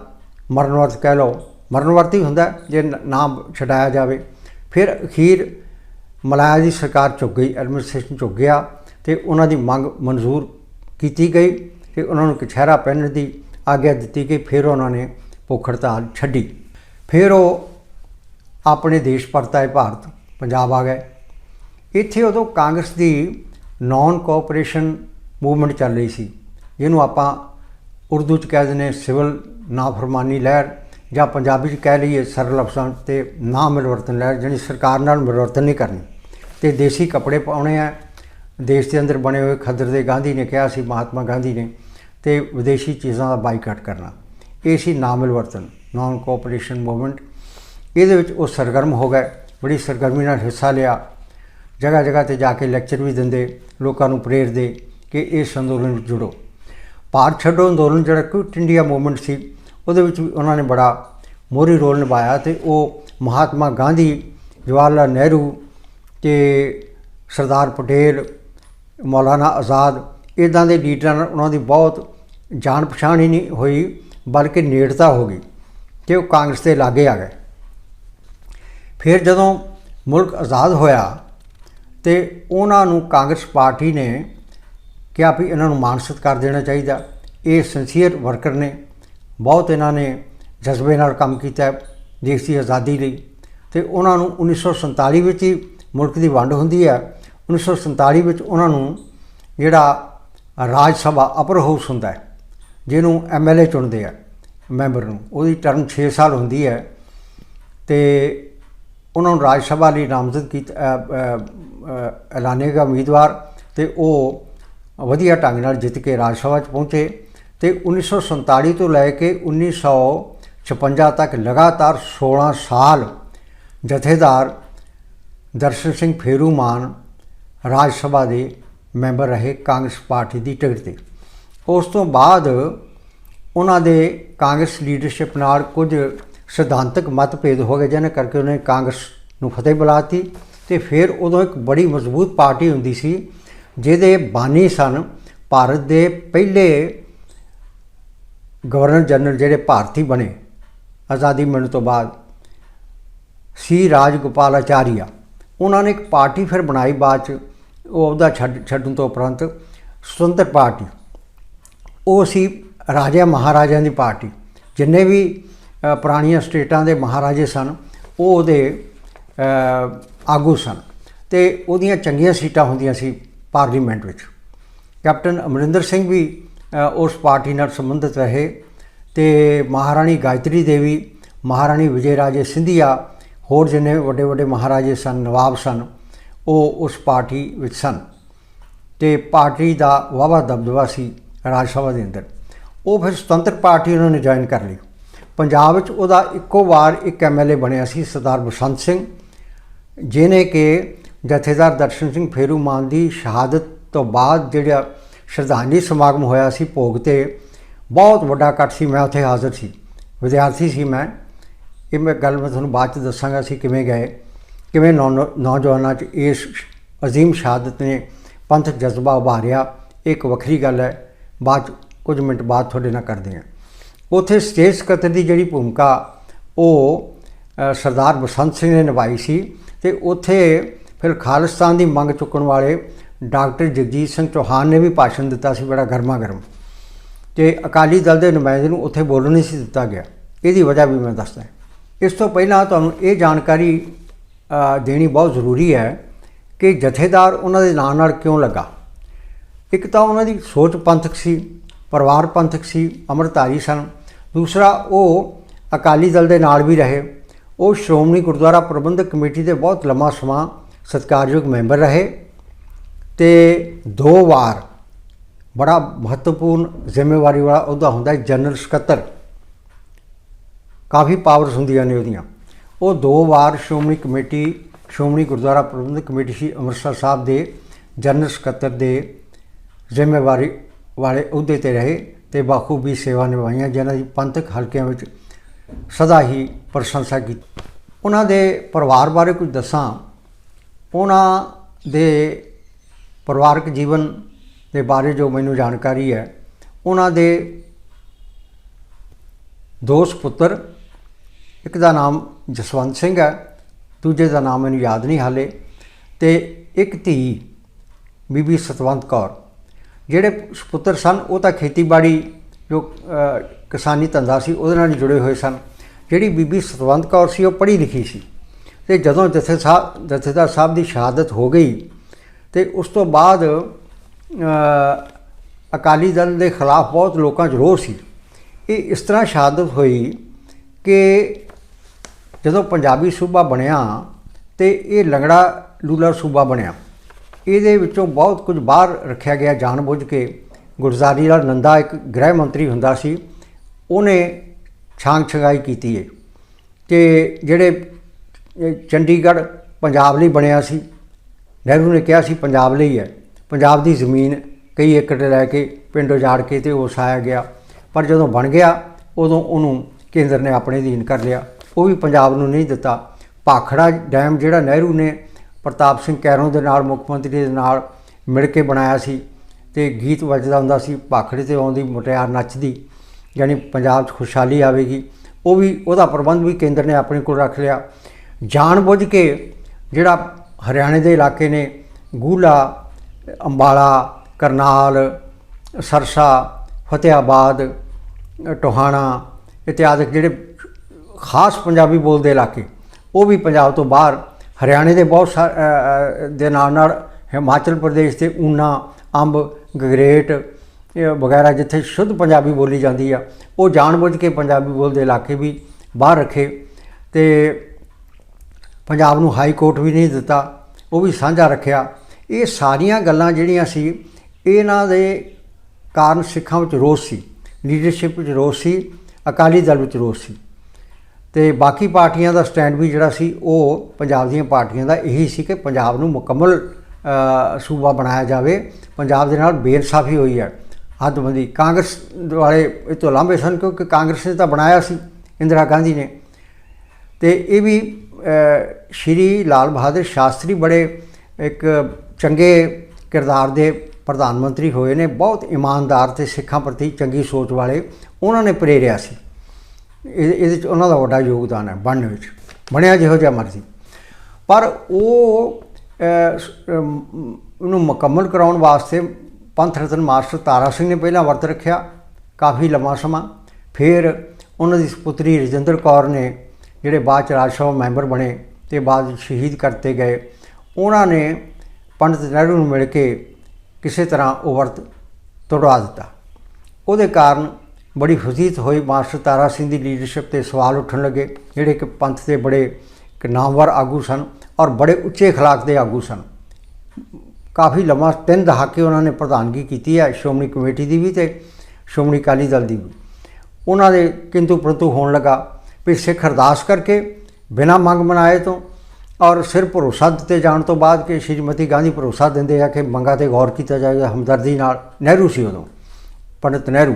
Speaker 1: ਮਰਨਵਰਤ ਕਹਿ ਲਓ, ਮਰਨ ਵਰਤ ਹੀ ਹੁੰਦਾ ਜੇ ਨ- ਨਾ ਛਡਾਇਆ ਜਾਵੇ। ਫਿਰ ਅਖੀਰ ਮਲਾਇਆ ਦੀ ਸਰਕਾਰ ਝੁਕ ਗਈ ਐਡਮਿਨਿਸਟ੍ਰੇਸ਼ਨ ਝੁਕ ਗਿਆ ਤੇ ਉਹਨਾਂ ਦੀ ਮੰਗ ਮਨਜ਼ੂਰ ਕੀਤੀ ਗਈ ਤੇ ਉਹਨਾਂ ਨੂੰ ਕਛਹਿਰਾ ਪਹਿਨਣ ਦੀ ਆਗਿਆ ਦਿੱਤੀ ਗਈ, ਫਿਰ ਉਹਨਾਂ ਨੇ ਭੁੱਖ ਹੜਤਾਲ ਛੱਡੀ। ਫਿਰ ਉਹ ਆਪਣੇ ਦੇਸ਼ ਪਰਤਾਏ ਭਾਰਤ, ਪੰਜਾਬ ਆ ਗਏ। ਇੱਥੇ ਉਦੋਂ ਕਾਂਗਰਸ ਦੀ ਨਾਨ ਕੋਆਪਰੇਸ਼ਨ ਮੂਵਮੈਂਟ ਚੱਲ ਰਹੀ ਸੀ, ਜਿਹਨੂੰ ਆਪਾਂ ਉਰਦੂ ਚ ਕਹਿ ਦਿੰਦੇ ਸਿਵਲ ਨਾਫਰਮਾਨੀ ਲਹਿਰ ਜਾਂ ਪੰਜਾਬੀ ਚ ਕਹਿ ਲਈਏ ਸਰਲ ਲਫ਼ਜ਼ਾਂ ਤੇ ਨਾ ਮਿਲਵਰਤਨ ਲਹਿਰ ਜਿਹੜੀ ਸਰਕਾਰ ਨਾਲ ਮਿਲਵਰਤਨ ਨਹੀਂ ਕਰਨੀ। ਤੇ ਦੇਸੀ ਕੱਪੜੇ ਪਾਉਣੇ ਆ। ਦੇਸ਼ ਦੇ ਅੰਦਰ ਬਣੇ ਹੋਏ ਖੱਦਰ ਦੇ ਗਾਂਧੀ ਨੇ ਕਿਹਾ ਸੀ, ਮਹਾਤਮਾ ਗਾਂਧੀ ਨੇ, ਤੇ ਵਿਦੇਸ਼ੀ ਚੀਜ਼ਾਂ ਦਾ ਬਾਈਕਾਟ ਕਰਨਾ। ਇਹ ਸੀ ਨਾ ਮਿਲਵਰਤਨ ਨਾਨ ਕੋਆਪਰੇਸ਼ਨ ਮੂਵਮੈਂਟ ਇਹਦੇ ਵਿੱਚ ਉਹ ਸਰਗਰਮ ਹੋ ਗਏ, ਬੜੀ ਸਰਗਰਮੀ ਨਾਲ ਹਿੱਸਾ ਲਿਆ। ਜਗ੍ਹਾ ਜਗ੍ਹਾ ਤੇ ਜਾ ਕੇ ਲੈਕਚਰ ਵੀ ਦਿੰਦੇ, ਲੋਕਾਂ ਨੂੰ ਪ੍ਰੇਰਦੇ ਕਿ ਇਸ ਅੰਦੋਲਨ ਵਿੱਚ ਜੁੜੋ। ਭਾਰਤ ਛੱਡੋ, ਅੰਦੋਲਨ ਜਿਹੜਾ ਕੁਇਟ ਇੰਡੀਆ ਮੂਵਮੈਂਟ ਸੀ, ਉਹਦੇ ਵਿੱਚ ਵੀ ਉਹਨਾਂ ਨੇ ਬੜਾ ਮੋਹਰੀ ਰੋਲ ਨਿਭਾਇਆ ਤੇ ਉਹ ਮਹਾਤਮਾ ਗਾਂਧੀ ਜਵਾਹਰ ਲਾਲ ਨਹਿਰੂ ਤੇ ਸਰਦਾਰ ਪਟੇਲ, ਮੌਲਾਨਾ ਆਜ਼ਾਦ ਇਦਾਂ ਦੇ ਲੀਡਰਾਂ ਨਾਲ ਉਹਨਾਂ ਦੀ ਬਹੁਤ ਜਾਣ ਪਛਾਣ ਹੀ ਨਹੀਂ ਹੋਈ, ਬਲਕਿ ਨੇੜਤਾ ਹੋ ਗਈ ਤੇ ਉਹ ਕਾਂਗਰਸ ਦੇ ਲਾਗੇ ਆ ਗਏ। ਫਿਰ ਜਦੋਂ ਮੁਲਕ ਆਜ਼ਾਦ ਹੋਇਆ ਤੇ ਉਹਨਾਂ ਨੂੰ ਕਾਂਗਰਸ ਪਾਰਟੀ ਨੇ ਕਿਹਾ ਵੀ ਇਹਨਾਂ ਨੂੰ ਮਾਨਸਿਤ ਕਰ ਦੇਣਾ ਚਾਹੀਦਾ। ਇਹ ਸਿੰਸੀਅਰ ਵਰਕਰ ਨੇ, ਬਹੁਤ ਇਹਨਾਂ ਨੇ ਜਜ਼ਬੇ ਨਾਲ ਕੰਮ ਕੀਤਾ ਦੇਸ਼ ਦੀ ਆਜ਼ਾਦੀ ਲਈ। ਤੇ ਉਹਨਾਂ ਨੂੰ 1947 ਵਿੱਚ ਹੀ ਮੁਲਕ ਦੀ ਵੰਡ ਹੁੰਦੀ ਹੈ। 1947 ਵਿੱਚ ਉਹਨਾਂ ਨੂੰ ਜਿਹੜਾ ਰਾਜ ਸਭਾ ਅਪਰ ਹਾਊਸ ਹੁੰਦਾ ਹੈ, ਜਿਹਨੂੰ ਐਮਐਲਏ ਚੁਣਦੇ ਆ ਮੈਂਬਰ ਨੂੰ, ਉਹਦੀ ਟਰਮ 6 ਸਾਲ ਹੁੰਦੀ ਹੈ। ਤੇ ਉਹਨਾਂ ਨੂੰ ਰਾਜ ਸਭਾ ਲਈ ਨਾਮਜ਼ਦ ਕੀਤਾ ਐਲਾਨੇਗਾ ਉਮੀਦਵਾਰ ਤੇ ਉਹ ਵਧੀਆ ਢੰਗ ਨਾਲ ਜਿੱਤ ਕੇ ਰਾਜ ਸਭਾ 'ਚ ਪਹੁੰਚੇ ਤੇ 1947 ਤੋਂ ਲੈ ਕੇ 1956 ਤੱਕ ਲਗਾਤਾਰ 16 ਸਾਲ ਜਥੇਦਾਰ ਦਰਸ਼ਨ ਸਿੰਘ ਫੇਰੂ ਮਾਨ ਰਾਜ ਸਭਾ ਦੇ ਮੈਂਬਰ ਰਹੇ ਕਾਂਗਰਸ ਪਾਰਟੀ ਦੀ ਟਿਕਟ ਤੇ। ਉਸ ਤੋਂ ਬਾਅਦ ਉਹਨਾਂ ਦੇ ਕਾਂਗਰਸ ਲੀਡਰਸ਼ਿਪ ਨਾਲ ਕੁਝ ਸਿਧਾਂਤਕ ਮਤਭੇਦ ਹੋ ਗਏ, ਜਿਹਨਾਂ ਕਰਕੇ ਉਹਨੇ ਕਾਂਗਰਸ ਨੂੰ ਫਤਿਹ ਬੁਲਾਤੀ ਤੇ ਫਿਰ ਉਦੋਂ ਇੱਕ ਬੜੀ ਮਜ਼ਬੂਤ ਪਾਰਟੀ ਹੁੰਦੀ ਸੀ ਜਿਹਦੇ ਬਾਨੀ ਸਨ, ਭਾਰਤ ਦੇ ਪਹਿਲੇ ਗਵਰਨਰ ਜਨਰਲ ਜਿਹੜੇ ਭਾਰਤੀ ਬਣੇ, ਆਜ਼ਾਦੀ ਮਿਲਣ ਤੋਂ ਬਾਅਦ, ਸੀ ਰਾਜਗੋਪਾਲ ਆਚਾਰੀਆ ਉਹਨਾਂ ਨੇ ਇੱਕ ਪਾਰਟੀ ਫਿਰ ਬਣਾਈ ਬਾਅਦ ਚ, ਉਹ ਉਹਦਾ ਛੱਡ, ਛੱਡਣ ਤੋਂ ਉਪਰੰਤ ਸੁਤੰਤਰ ਪਾਰਟੀ। ਉਹ ਸੀ ਰਾਜਾ ਮਹਾਰਾਜਿਆਂ ਦੀ ਪਾਰਟੀ। ਜਿੰਨੇ ਵੀ ਪੁਰਾਣੀਆਂ ਸਟੇਟਾਂ ਦੇ ਮਹਾਰਾਜੇ ਸਨ, ਉਹ ਉਹਦੇ ਆਗੂ ਸਨ। ਤੇ ਉਹਦੀਆਂ ਚੰਗੀਆਂ ਸੀਟਾਂ ਹੁੰਦੀਆਂ ਸੀ। ਪਾਰਲੀਮੈਂਟ ਵਿੱਚ। ਕੈਪਟਨ ਅਮਰਿੰਦਰ ਸਿੰਘ ਵੀ ਉਸ ਪਾਰਟੀ ਨਾਲ ਸੰਬੰਧਿਤ ਰਹੇ ਤੇ ਮਹਾਰਾਣੀ ਗਾਇਤਰੀ ਦੇਵੀ, ਮਹਾਰਾਣੀ ਵਿਜੇ ਰਾਜੇ ਸਿੰਧੀਆ, ਹੋਰ ਜਿੰਨੇ ਵੱਡੇ ਵੱਡੇ ਮਹਾਰਾਜੇ ਸਨ, ਨਵਾਬ ਸਨ, ਉਹ ਉਸ ਪਾਰਟੀ ਵਿੱਚ ਸਨ ਤੇ ਪਾਰਟੀ ਦਾ ਵਾਵਾ ਦਬਦਬਾ ਸੀ ਰਾਜ ਸਭਾ ਦੇ ਅੰਦਰ। ਉਹ ਫਿਰ ਸੁਤੰਤਰ ਪਾਰਟੀ ਉਹਨਾਂ ਨੇ ਜੁਆਇਨ ਕਰ ਲਈ। ਪੰਜਾਬ ਵਿੱਚ ਉਹਦਾ ਇੱਕੋ ਵਾਰ ਇੱਕ ਐਮਐਲਏ ਬਣਿਆ ਸੀ, ਸਰਦਾਰ ਬਸੰਤ ਸਿੰਘ ਜਿਨੇ ਕਿ ਜਥੇਦਾਰ ਦਰਸ਼ਨ ਸਿੰਘ ਫੇਰੂ ਮਾਨ ਦੀ ਸ਼ਹਾਦਤ ਤੋਂ ਬਾਅਦ ਜਿਹੜਾ ਸ਼ਰਧਾਂਜਲੀ ਸਮਾਗਮ ਹੋਇਆ ਸੀ ਭੋਗ ਤੇ, ਬਹੁਤ ਵੱਡਾ ਇਕੱਠ ਸੀ, ਮੈਂ ਉੱਥੇ ਹਾਜ਼ਰ ਸੀ, ਵਿਦਿਆਰਥੀ ਸੀ ਮੈਂ। ਇਹ ਮੈਂ ਗੱਲ ਮੈਂ ਤੁਹਾਨੂੰ ਬਾਅਦ ਚ ਦੱਸਾਂਗਾ ਸੀ ਕਿਵੇਂ ਗਏ, ਕਿਵੇਂ ਨੌ- ਨੌਜਵਾਨਾਂ 'ਚ ਇਸ ਅਜ਼ੀਮ ਸ਼ਹਾਦਤ ਨੇ ਪੰਥਕ ਜਜ਼ਬਾ ਉਭਾਰਿਆ। ਇਹ ਇੱਕ ਵੱਖਰੀ ਗੱਲ ਹੈ, ਬਾਅਦ 'ਚ ਕੁਝ ਮਿੰਟ ਬਾਅਦ ਤੁਹਾਡੇ ਨਾਲ ਕਰਦੇ ਹਾਂ। ਉੱਥੇ ਸਟੇਜ ਸਕੱਤਰ ਦੀ ਜਿਹੜੀ ਭੂਮਿਕਾ, ਉਹ ਸਰਦਾਰ ਬਸੰਤ ਸਿੰਘ ਨੇ ਨਿਭਾਈ ਸੀ ਤੇ ਉੱਥੇ ਫਿਰ ਖਾਲਿਸਤਾਨ ਦੀ ਮੰਗ ਚੁੱਕਣ ਵਾਲੇ ਡਾਕਟਰ ਜਗਜੀਤ ਸਿੰਘ ਚੌਹਾਨ ਨੇ ਵੀ ਭਾਸ਼ਣ ਦਿੱਤਾ ਸੀ, ਬੜਾ ਗਰਮਾ ਗਰਮ ਤੇ ਅਕਾਲੀ ਦਲ ਦੇ ਨੁਮਾਇੰਦੇ ਨੂੰ ਉੱਥੇ ਬੋਲਣ ਨਹੀਂ ਸੀ ਦਿੱਤਾ ਗਿਆ। ਇਹਦੀ ਵਜ੍ਹਾ ਵੀ ਮੈਂ ਦੱਸਦਾ ਇਸ ਤੋਂ ਪਹਿਲਾਂ ਤੁਹਾਨੂੰ ਇਹ ਜਾਣਕਾਰੀ ਦੇਣੀ ਬਹੁਤ ਜ਼ਰੂਰੀ ਹੈ ਕਿ ਜਥੇਦਾਰ ਉਹਨਾਂ ਦੇ ਨਾਂ ਨਾਲ ਕਿਉਂ ਲੱਗਾ। ਇੱਕ ਤਾਂ ਉਹਨਾਂ ਦੀ ਸੋਚ ਪੰਥਕ ਸੀ, ਪਰਿਵਾਰ ਪੰਥਕ ਸੀ ਅੰਮ੍ਰਿਤਧਾਰੀ ਸਨ। ਦੂਸਰਾ, ਉਹ ਅਕਾਲੀ ਦਲ ਦੇ ਨਾਲ ਵੀ ਰਹੇ। ਉਹ ਸ਼੍ਰੋਮਣੀ ਗੁਰਦੁਆਰਾ ਪ੍ਰਬੰਧਕ ਕਮੇਟੀ ਦੇ ਬਹੁਤ ਲੰਮਾ ਸਮਾਂ ਸਤਿਕਾਰਯੋਗ ਮੈਂਬਰ ਰਹੇ ਤੇ ਦੋ ਵਾਰ ਬੜਾ ਮਹੱਤਵਪੂਰਨ ਜ਼ਿੰਮੇਵਾਰੀ ਵਾਲਾ ਅਹੁਦਾ ਹੁੰਦਾ ਹੈ ਜਨਰਲ ਸਕੱਤਰ। ਕਾਫੀ ਪਾਵਰਸ ਹੁੰਦੀਆਂ ਨੇ ਉਹਦੀਆਂ। ਉਹ ਦੋ ਵਾਰ ਸ਼੍ਰੋਮਣੀ ਕਮੇਟੀ, ਸ਼੍ਰੋਮਣੀ ਗੁਰਦੁਆਰਾ ਪ੍ਰਬੰਧਕ ਕਮੇਟੀ ਸ਼੍ਰੀ ਅੰਮ੍ਰਿਤਸਰ ਸਾਹਿਬ ਦੇ ਜਨਰਲ ਸਕੱਤਰ ਦੇ ਜ਼ਿੰਮੇਵਾਰੀ ਵਾਲੇ ਅਹੁਦੇ ਤੇ ਰਹੇ ਤੇ ਬਾਖੂਬੀ ਸੇਵਾ ਨਿਭਾਈਆਂ, ਜਿਨ੍ਹਾਂ ਦੀ ਪੰਥਕ ਹਲਕਿਆਂ ਵਿੱਚ ਸਦਾ ਹੀ ਪ੍ਰਸ਼ੰਸਾ ਕੀਤੀ। ਉਹਨਾਂ ਦੇ ਪਰਿਵਾਰ ਬਾਰੇ ਕੁਝ ਦੱਸਾਂ। ਉਹਨਾਂ ਦੇ ਪਰਿਵਾਰਕ ਜੀਵਨ ਦੇ ਬਾਰੇ ਜੋ ਮੈਨੂੰ ਜਾਣਕਾਰੀ ਹੈ, ਉਹਨਾਂ ਦੇ ਦੋ ਸੁਪੁੱਤਰ ਇੱਕ ਦਾ ਨਾਮ ਜਸਵੰਤ ਸਿੰਘ ਹੈ, ਦੂਜੇ ਦਾ ਨਾਮ ਮੈਨੂੰ ਯਾਦ ਨਹੀਂ ਹਾਲੇ, ਤੇ ਇੱਕ ਧੀ ਬੀਬੀ ਸਤਵੰਤ ਕੌਰ, ਜਿਹੜੇ ਸੁਪੁੱਤਰ ਸਨ, ਉਹ ਤਾਂ ਖੇਤੀਬਾੜੀ ਜੋ ਕਿਸਾਨੀ ਧੰਦਾ ਸੀ, ਉਹਦੇ ਨਾਲ ਜੁੜੇ ਹੋਏ ਸਨ, ਜਿਹੜੀ ਬੀਬੀ ਸਤਵੰਤ ਕੌਰ ਸੀ, ਉਹ ਪੜ੍ਹੀ ਲਿਖੀ ਸੀ। ਤੇ ਜਦੋਂ ਜਥੇ ਸਾਹਿਬ ਜਥੇਦਾਰ ਸਾਹਿਬ ਦੀ ਸ਼ਹਾਦਤ ਹੋ ਗਈ ਤੇ ਉਸ ਤੋਂ ਬਾਅਦ ਅਕਾਲੀ ਦਲ ਦੇ ਖਿਲਾਫ ਬਹੁਤ ਲੋਕਾਂ 'ਚ ਰੋਹ ਸੀ। ਇਹ ਇਸ ਤਰ੍ਹਾਂ ਸ਼ਹਾਦਤ ਹੋਈ ਕਿ ਜਦੋਂ ਪੰਜਾਬੀ ਸੂਬਾ ਬਣਿਆ ਤੇ ਇਹ ਲੰਗੜਾ ਲੂਲਾ ਸੂਬਾ ਬਣਿਆ। ਇਹਦੇ ਵਿੱਚੋਂ ਬਹੁਤ ਕੁਝ ਬਾਹਰ ਰੱਖਿਆ ਗਿਆ ਜਾਣਬੁੱਝ ਕੇ। ਗੁਰਜ਼ਾਰੀ ਲਾਲ ਨੰਦਾ ਇੱਕ ਗ੍ਰਹਿ ਮੰਤਰੀ ਹੁੰਦਾ ਸੀ। ਉਹਨੇ ਛਾਂਗ ਛਗਾਈ ਕੀਤੀ ਹੈ ਕਿ ਜਿਹੜੇ ਇਹ ਚੰਡੀਗੜ੍ਹ ਪੰਜਾਬ ਲਈ ਬਣਿਆ ਸੀ। ਨਹਿਰੂ ਨੇ ਕਿਹਾ ਸੀ ਪੰਜਾਬ ਲਈ ਹੈ। ਪੰਜਾਬ ਦੀ ਜ਼ਮੀਨ ਕਈ ਏਕੜ ਲੈ ਕੇ ਪਿੰਡ ਉਜਾੜ ਕੇ ਤੇ ਵਸਾਇਆ ਗਿਆ। ਪਰ ਜਦੋਂ ਬਣ ਗਿਆ, ਉਦੋਂ ਉਹਨੂੰ ਕੇਂਦਰ ਨੇ ਆਪਣੇ ਅਧੀਨ ਕਰ ਲਿਆ। ਉਹ ਵੀ ਪੰਜਾਬ ਨੂੰ ਨਹੀਂ ਦਿੱਤਾ। ਭਾਖੜਾ ਡੈਮ ਜਿਹੜਾ ਨਹਿਰੂ ਨੇ ਪ੍ਰਤਾਪ ਸਿੰਘ ਕੈਰੋਂ ਦੇ ਨਾਲ, ਮੁੱਖ ਮੰਤਰੀ ਦੇ ਨਾਲ ਮਿਲ ਕੇ ਬਣਾਇਆ ਸੀ ਤੇ ਗੀਤ ਵੱਜਦਾ ਹੁੰਦਾ ਸੀ, ਭਾਖੜੇ ਤੇ ਆਉਂਦੀ ਮੁਟਿਆਰ ਨੱਚਦੀ, ਯਾਨੀ ਪੰਜਾਬ 'ਚ ਖੁਸ਼ਹਾਲੀ ਆਵੇਗੀ। ਉਹ ਵੀ, ਉਹਦਾ ਪ੍ਰਬੰਧ ਵੀ ਕੇਂਦਰ ਨੇ ਆਪਣੇ ਕੋਲ ਰੱਖ ਲਿਆ। ਜਾਣਬੁੱਝ ਕੇ ਜਿਹੜਾ ਹਰਿਆਣੇ ਦੇ ਇਲਾਕੇ ਨੇ ਗੂਲਾ, ਅੰਬਾਲਾ, ਕਰਨਾਲ, ਸਰਸਾ ਫਤਿਆਬਾਦ ਟੋਹਾਣਾ ਇਤਿਆਦਿਕ ਜਿਹੜੇ ਖਾਸ ਪੰਜਾਬੀ ਬੋਲਦੇ ਇਲਾਕੇ, ਉਹ ਵੀ ਪੰਜਾਬ ਤੋਂ ਬਾਹਰ, ਹਰਿਆਣੇ ਦੇ ਬਹੁਤ ਸਾ- ਦੇ ਨਾਲ ਨਾਲ ਹਿਮਾਚਲ ਪ੍ਰਦੇਸ਼ ਤੇ ਊਨਾ, ਅੰਬ, ਗਗਰੇਟ ਵਗੈਰਾ ਜਿੱਥੇ ਸ਼ੁੱਧ ਪੰਜਾਬੀ ਬੋਲੀ ਜਾਂਦੀ ਆ, ਉਹ ਜਾਣਬੁੱਝ ਕੇ ਪੰਜਾਬੀ ਬੋਲਦੇ ਇਲਾਕੇ ਵੀ ਬਾਹਰ ਰੱਖੇ ਤੇ ਪੰਜਾਬ ਨੂੰ ਹਾਈ ਕੋਰਟ ਵੀ ਨਹੀਂ ਦਿੱਤਾ, ਉਹ ਵੀ ਸਾਂਝਾ ਰੱਖਿਆ। ਇਹ ਸਾਰੀਆਂ ਗੱਲਾਂ ਜਿਹੜੀਆਂ ਸੀ, ਇਹਨਾਂ ਦੇ ਕਾਰਨ ਸਿੱਖਾਂ ਵਿੱਚ ਰੋਸ ਸੀ ਲੀਡਰਸ਼ਿਪ ਵਿੱਚ ਰੋਸ ਸੀ, ਅਕਾਲੀ ਦਲ ਵਿੱਚ ਰੋਸ ਸੀ। ਤੇ ਬਾਕੀ ਪਾਰਟੀਆਂ ਦਾ ਸਟੈਂਡ ਵੀ ਜਿਹੜਾ ਸੀ, ਉਹ ਪੰਜਾਬ ਦੀਆਂ ਪਾਰਟੀਆਂ ਦਾ ਇਹੀ ਸੀ ਕਿ ਪੰਜਾਬ ਨੂੰ ਮੁਕੰਮਲ ਸੂਬਾ ਬਣਾਇਆ ਜਾਵੇ। ਪੰਜਾਬ ਦੇ ਨਾਲ ਬੇਇਨਸਾਫੀ ਹੋਈ ਹੈ ਹੱਦਬੰਦੀ ਕਾਂਗਰਸ ਵਾਲੇ ਇਹ ਤੋਂ ਲਾਂਭੇ ਸਨ ਕਿਉਂਕਿ ਕਾਂਗਰਸ ਨੇ ਤਾਂ ਬਣਾਇਆ ਸੀ, ਇੰਦਰਾ ਗਾਂਧੀ ਨੇ। ਤੇ ਇਹ ਵੀ ਸ਼੍ਰੀ ਲਾਲ ਬਹਾਦਰ ਸ਼ਾਸਤਰੀ ਬੜੇ ਇੱਕ ਚੰਗੇ ਕਿਰਦਾਰ ਦੇ ਪ੍ਰਧਾਨ ਮੰਤਰੀ ਹੋਏ ਨੇ ਬਹੁਤ ਇਮਾਨਦਾਰ ਤੇ ਸਿੱਖਾਂ ਪ੍ਰਤੀ ਚੰਗੀ ਸੋਚ ਵਾਲੇ ਉਹਨਾਂ ਨੇ ਪ੍ਰੇਰਿਆ ਸੀ। ਇਹ- ਇਹਦੇ ਚ ਉਹਨਾਂ ਦਾ ਵੱਡਾ ਯੋਗਦਾਨ ਹੈ ਬਣਨ ਵਿੱਚ। ਬਣਿਆ ਜਿਹੋ ਜਿਹਾ ਮਰਜ਼ੀ। ਪਰ ਉਹ ਅ, ਉਹਨੂੰ ਮੁਕੰਮਲ ਕਰਾਉਣ ਵਾਸਤੇ ਪੰਥ ਰਤਨ ਮਾਸਟਰ ਤਾਰਾ ਸਿੰਘ ਨੇ ਪਹਿਲਾਂ ਵਰਤ ਰੱਖਿਆ ਕਾਫੀ ਲੰਮਾ ਸਮਾਂ। ਫਿਰ ਉਹਨਾਂ ਦੀ ਸੁਪੁੱਤਰੀ ਰਜਿੰਦਰ ਕੌਰ ਨੇ ਜਿਹੜੇ ਬਾਅਦ ਚ ਰਾਜ ਸਭਾ ਮੈਂਬਰ ਬਣੇ ਤੇ ਬਾਅਦ ਵਿੱਚ ਸ਼ਹੀਦ ਕਰਤੇ ਗਏ, ਉਹਨਾਂ ਨੇ ਪੰਡਿਤ ਨਹਿਰੂ ਨੂੰ ਮਿਲ ਕੇ ਕਿਸੇ ਤਰ੍ਹਾਂ ਉਹ ਵਰਤ ਤੋੜਵਾ ਦਿੱਤਾ। ਉਹਦੇ ਕਾਰਨ ਬੜੀ ਫਜ਼ੀਤ ਹੋਈ ਮਾਸਟਰ ਤਾਰਾ ਸਿੰਘ ਦੀ ਲੀਡਰਸ਼ਿਪ ਤੇ ਸਵਾਲ ਉੱਠਣ ਲੱਗੇ, ਜਿਹੜੇ ਕਿ ਪੰਥ ਦੇ ਬੜੇ ਇੱਕ ਨਾਮਵਰ ਆਗੂ ਸਨ ਔਰ ਬੜੇ ਉੱਚੇ ਖਲਾਕ ਦੇ ਆਗੂ ਸਨ। ਕਾਫੀ ਲੰਮਾ ਤਿੰਨ ਦਹਾਕੇ ਉਹਨਾਂ ਨੇ ਪ੍ਰਧਾਨਗੀ ਕੀਤੀ ਹੈ, ਸ਼੍ਰੋਮਣੀ ਕਮੇਟੀ ਦੀ ਵੀ ਤੇ ਸ਼੍ਰੋਮਣੀ ਅਕਾਲੀ ਦਲ ਦੀ ਵੀ। ਉਹਨਾਂ ਦੇ ਕਿੰਤੂ ਪ੍ਰੰਤੂ ਹੋਣ ਲੱਗਾ। ਵੀ ਸਿੱਖ ਅਰਦਾਸ ਕਰਕੇ ਬਿਨਾਂ ਮੰਗ ਮਨਾਏ ਤੋਂ ਔਰ ਸਿਰ ਭਰੋਸਾ ਦਿੱਤੇ ਜਾਣ ਤੋਂ ਬਾਅਦ ਕਿ ਸ਼੍ਰੀਮਤੀ ਗਾਂਧੀ ਭਰੋਸਾ ਦਿੰਦੇ ਆ ਕਿ ਮੰਗਾਂ ਤੇ ਗੌਰ ਕੀਤਾ ਜਾਏਗਾ ਹਮਦਰਦੀ ਨਾਲ, ਨਹਿਰੂ ਸੀ ਉਦੋਂ, ਪੰਡਿਤ ਨਹਿਰੂ।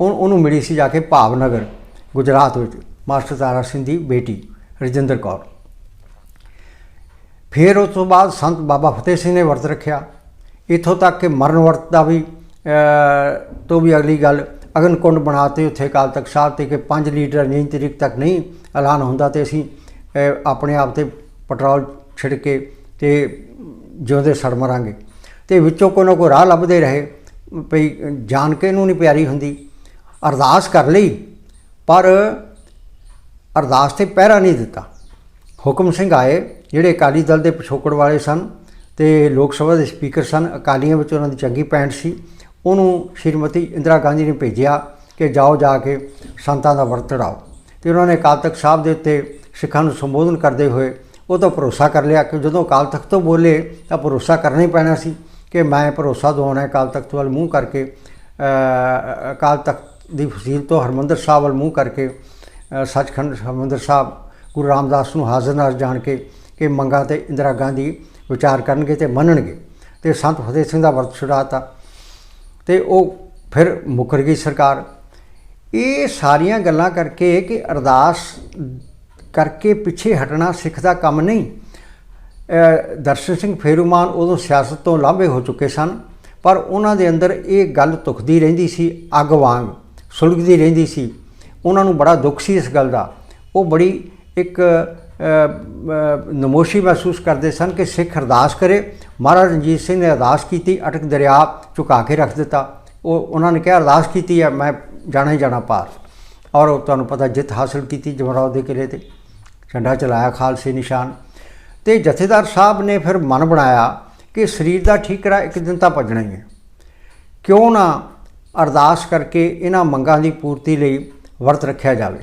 Speaker 1: ਉਹ ਉਹਨੂੰ ਮਿਲੀ ਸੀ ਜਾ ਕੇ ਭਾਵਨਗਰ, ਗੁਜਰਾਤ ਵਿੱਚ, ਮਾਸਟਰ ਤਾਰਾ ਸਿੰਘ ਦੀ ਬੇਟੀ, ਰਜਿੰਦਰ ਕੌਰ। ਫਿਰ ਉਸ ਤੋਂ ਬਾਅਦ ਸੰਤ ਬਾਬਾ ਫਤਿਹ ਸਿੰਘ ਨੇ ਵਰਤ ਰੱਖਿਆ। ਇੱਥੋਂ ਤੱਕ ਕਿ ਮਰਨ ਵਰਤ ਦਾ ਵੀ ਤੋਂ ਵੀ ਅਗਲੀ ਗੱਲ ਅਗਨਕੁੰਡ ਬਣਾਤੇ, ਉੱਥੇ ਅਕਾਲ ਤਖਤ ਸਾਹਿਬ ਤੇ ਕਿ ਪੰਜ ਲੀਟਰ ਨੀਂਦ ਤਰੀਕ ਤੱਕ ਨਹੀਂ ਐਲਾਨ ਹੁੰਦਾ ਤੇ ਅਸੀਂ ਆਪਣੇ ਆਪ ਤੇ ਪੈਟਰੋਲ ਛਿੜਕੇ ਤੇ ਜਿਉਂਦੇ ਸੜ ਮਰਾਂਗੇ। ਤੇ ਵਿੱਚੋਂ ਕੋਈ ਨਾ ਕੋਈ ਰਾਹ ਲੱਭਦੇ ਰਹੇ। ਭਈ ਜਾਣ ਕੇ ਨੂੰ ਨਹੀਂ ਪਿਆਰੀ ਹੁੰਦੀ। ਅਰਦਾਸ ਕਰ ਲਈ, ਪਰ ਅਰਦਾਸ ਤੇ ਪਹਿਰਾ ਨਹੀਂ ਦਿੱਤਾ। ਹੁਕਮ ਸਿੰਘ ਆਏ, ਜਿਹੜੇ ਅਕਾਲੀ ਦਲ ਦੇ ਪਿਛੋਕੜ ਵਾਲੇ ਸਨ ਤੇ ਲੋਕ ਸਭਾ ਦੇ ਸਪੀਕਰ ਸਨ। ਅਕਾਲੀਆਂ ਵਿੱਚ ਉਹਨਾਂ ਦੀ ਚੰਗੀ ਪੈਂਟ ਸੀ। ਉਹਨੂੰ ਸ਼੍ਰੀਮਤੀ ਇੰਦਰਾ ਗਾਂਧੀ ਨੇ ਭੇਜਿਆ ਕਿ ਜਾਓ ਜਾ ਕੇ ਸੰਤਾਂ ਦਾ ਵਰਤ ਚੜਾਓ। ਤੇ ਉਹਨਾਂ ਨੇ ਅਕਾਲ ਤਖਤ ਸਾਹਿਬ ਦੇ ਉੱਤੇ ਸਿੱਖਾਂ ਨੂੰ ਸੰਬੋਧਨ ਕਰਦੇ ਹੋਏ ਉਹ ਤਾਂ ਭਰੋਸਾ ਕਰ ਲਿਆ ਕਿ ਜਦੋਂ ਅਕਾਲ ਤਖਤ ਤੋਂ ਬੋਲੇ ਤਾਂ ਭਰੋਸਾ ਕਰਨਾ ਹੀ ਪੈਣਾ ਸੀ ਕਿ ਮੈਂ ਭਰੋਸਾ ਦਵਾਉਣਾ ਹੈ ਅਕਾਲ ਤਖਤ ਵੱਲ ਮੂੰਹ ਕਰਕੇ ਅਕਾਲ ਤਖਤ ਦੀ ਫਸੀਲ ਤੋਂ ਹਰਮੰਦਰ ਸਾਹਿਬ ਵੱਲ ਮੂੰਹ ਕਰਕੇ ਸੱਚਖੰਡ ਹਰਿਮੰਦਰ ਸਾਹਿਬ ਗੁਰੂ ਰਾਮਦਾਸ ਨੂੰ ਹਾਜ਼ਰ ਨਾਜ਼ ਜਾਣ ਕੇ ਕਿ ਮੰਗਾ ਤੇ ਇੰਦਰਾ ਗਾਂਧੀ ਵਿਚਾਰ ਕਰਨਗੇ ਤੇ ਮੰਨਣਗੇ। ਤੇ ਸੰਤ ਫਤਿਹ ਸਿੰਘ ਦਾ ਵਰਤ ਛੁਡਾਤਾ ਤੇ ਉਹ ਫਿਰ ਮੁਕਰ ਗਈ ਸਰਕਾਰ। ਇਹ ਸਾਰੀਆਂ ਗੱਲਾਂ ਕਰਕੇ ਕਿ ਅਰਦਾਸ ਕਰਕੇ ਪਿੱਛੇ ਹਟਣਾ ਸਿੱਖ ਦਾ ਕੰਮ ਨਹੀਂ। ਦਰਸ਼ਨ ਸਿੰਘ ਫੇਰੂਮਾਨ ਉਦੋਂ ਸਿਆਸਤ ਤੋਂ ਲਾਂਭੇ ਹੋ ਚੁੱਕੇ ਸਨ, ਪਰ ਉਹਨਾਂ ਦੇ ਅੰਦਰ ਇਹ ਗੱਲ ਤੁਖਦੀ ਰਹਿੰਦੀ ਸੀ, ਅੱਗ ਵਾਂਗ ਸੁਲਗਦੀ ਰਹਿੰਦੀ ਸੀ। ਉਹਨਾਂ ਨੂੰ ਬੜਾ ਦੁੱਖ ਸੀ ਇਸ ਗੱਲ ਦਾ। ਉਹ ਬੜੀ ਇੱਕ ਨਮੋਸ਼ੀ ਮਹਿਸੂਸ ਕਰਦੇ ਸਨ ਕਿ ਸਿੱਖ ਅਰਦਾਸ ਕਰੇ ਮਹਾਰਾਜ ਰਣਜੀਤ ਸਿੰਘ ਨੇ ਅਰਦਾਸ ਕੀਤੀ, ਅਟਕ ਦਰਿਆ ਝੁਕਾ ਕੇ ਰੱਖ ਦਿੱਤਾ। ਉਹ, ਉਹਨਾਂ ਨੇ ਕਿਹਾ, ਅਰਦਾਸ ਕੀਤੀ ਹੈ, ਮੈਂ ਜਾਣਾ ਹੀ ਜਾਣਾ ਪਾਰ। ਔਰ ਉਹ ਤੁਹਾਨੂੰ ਪਤਾ ਜਿੱਤ ਹਾਸਲ ਕੀਤੀ ਜਮਰਾਓ ਦੇ ਕਿਲੇ ਤੇ। ਝੰਡਾ ਚਲਾਇਆ ਖਾਲਸੇ ਨਿਸ਼ਾਨ। ਤੇ ਜਥੇਦਾਰ ਸਾਹਿਬ ਨੇ ਫਿਰ ਮਨ ਬਣਾਇਆ ਕਿ ਸਰੀਰ ਦਾ ਠੀਕਰਾ ਇੱਕ ਦਿਨ ਤਾਂ ਭੱਜਣਾ ਹੀ ਹੈ। ਕਿਉਂ ਨਾ ਅਰਦਾਸ ਕਰਕੇ ਇਹਨਾਂ ਮੰਗਾਂ ਦੀ ਪੂਰਤੀ ਲਈ ਵਰਤ ਰੱਖਿਆ ਜਾਵੇ।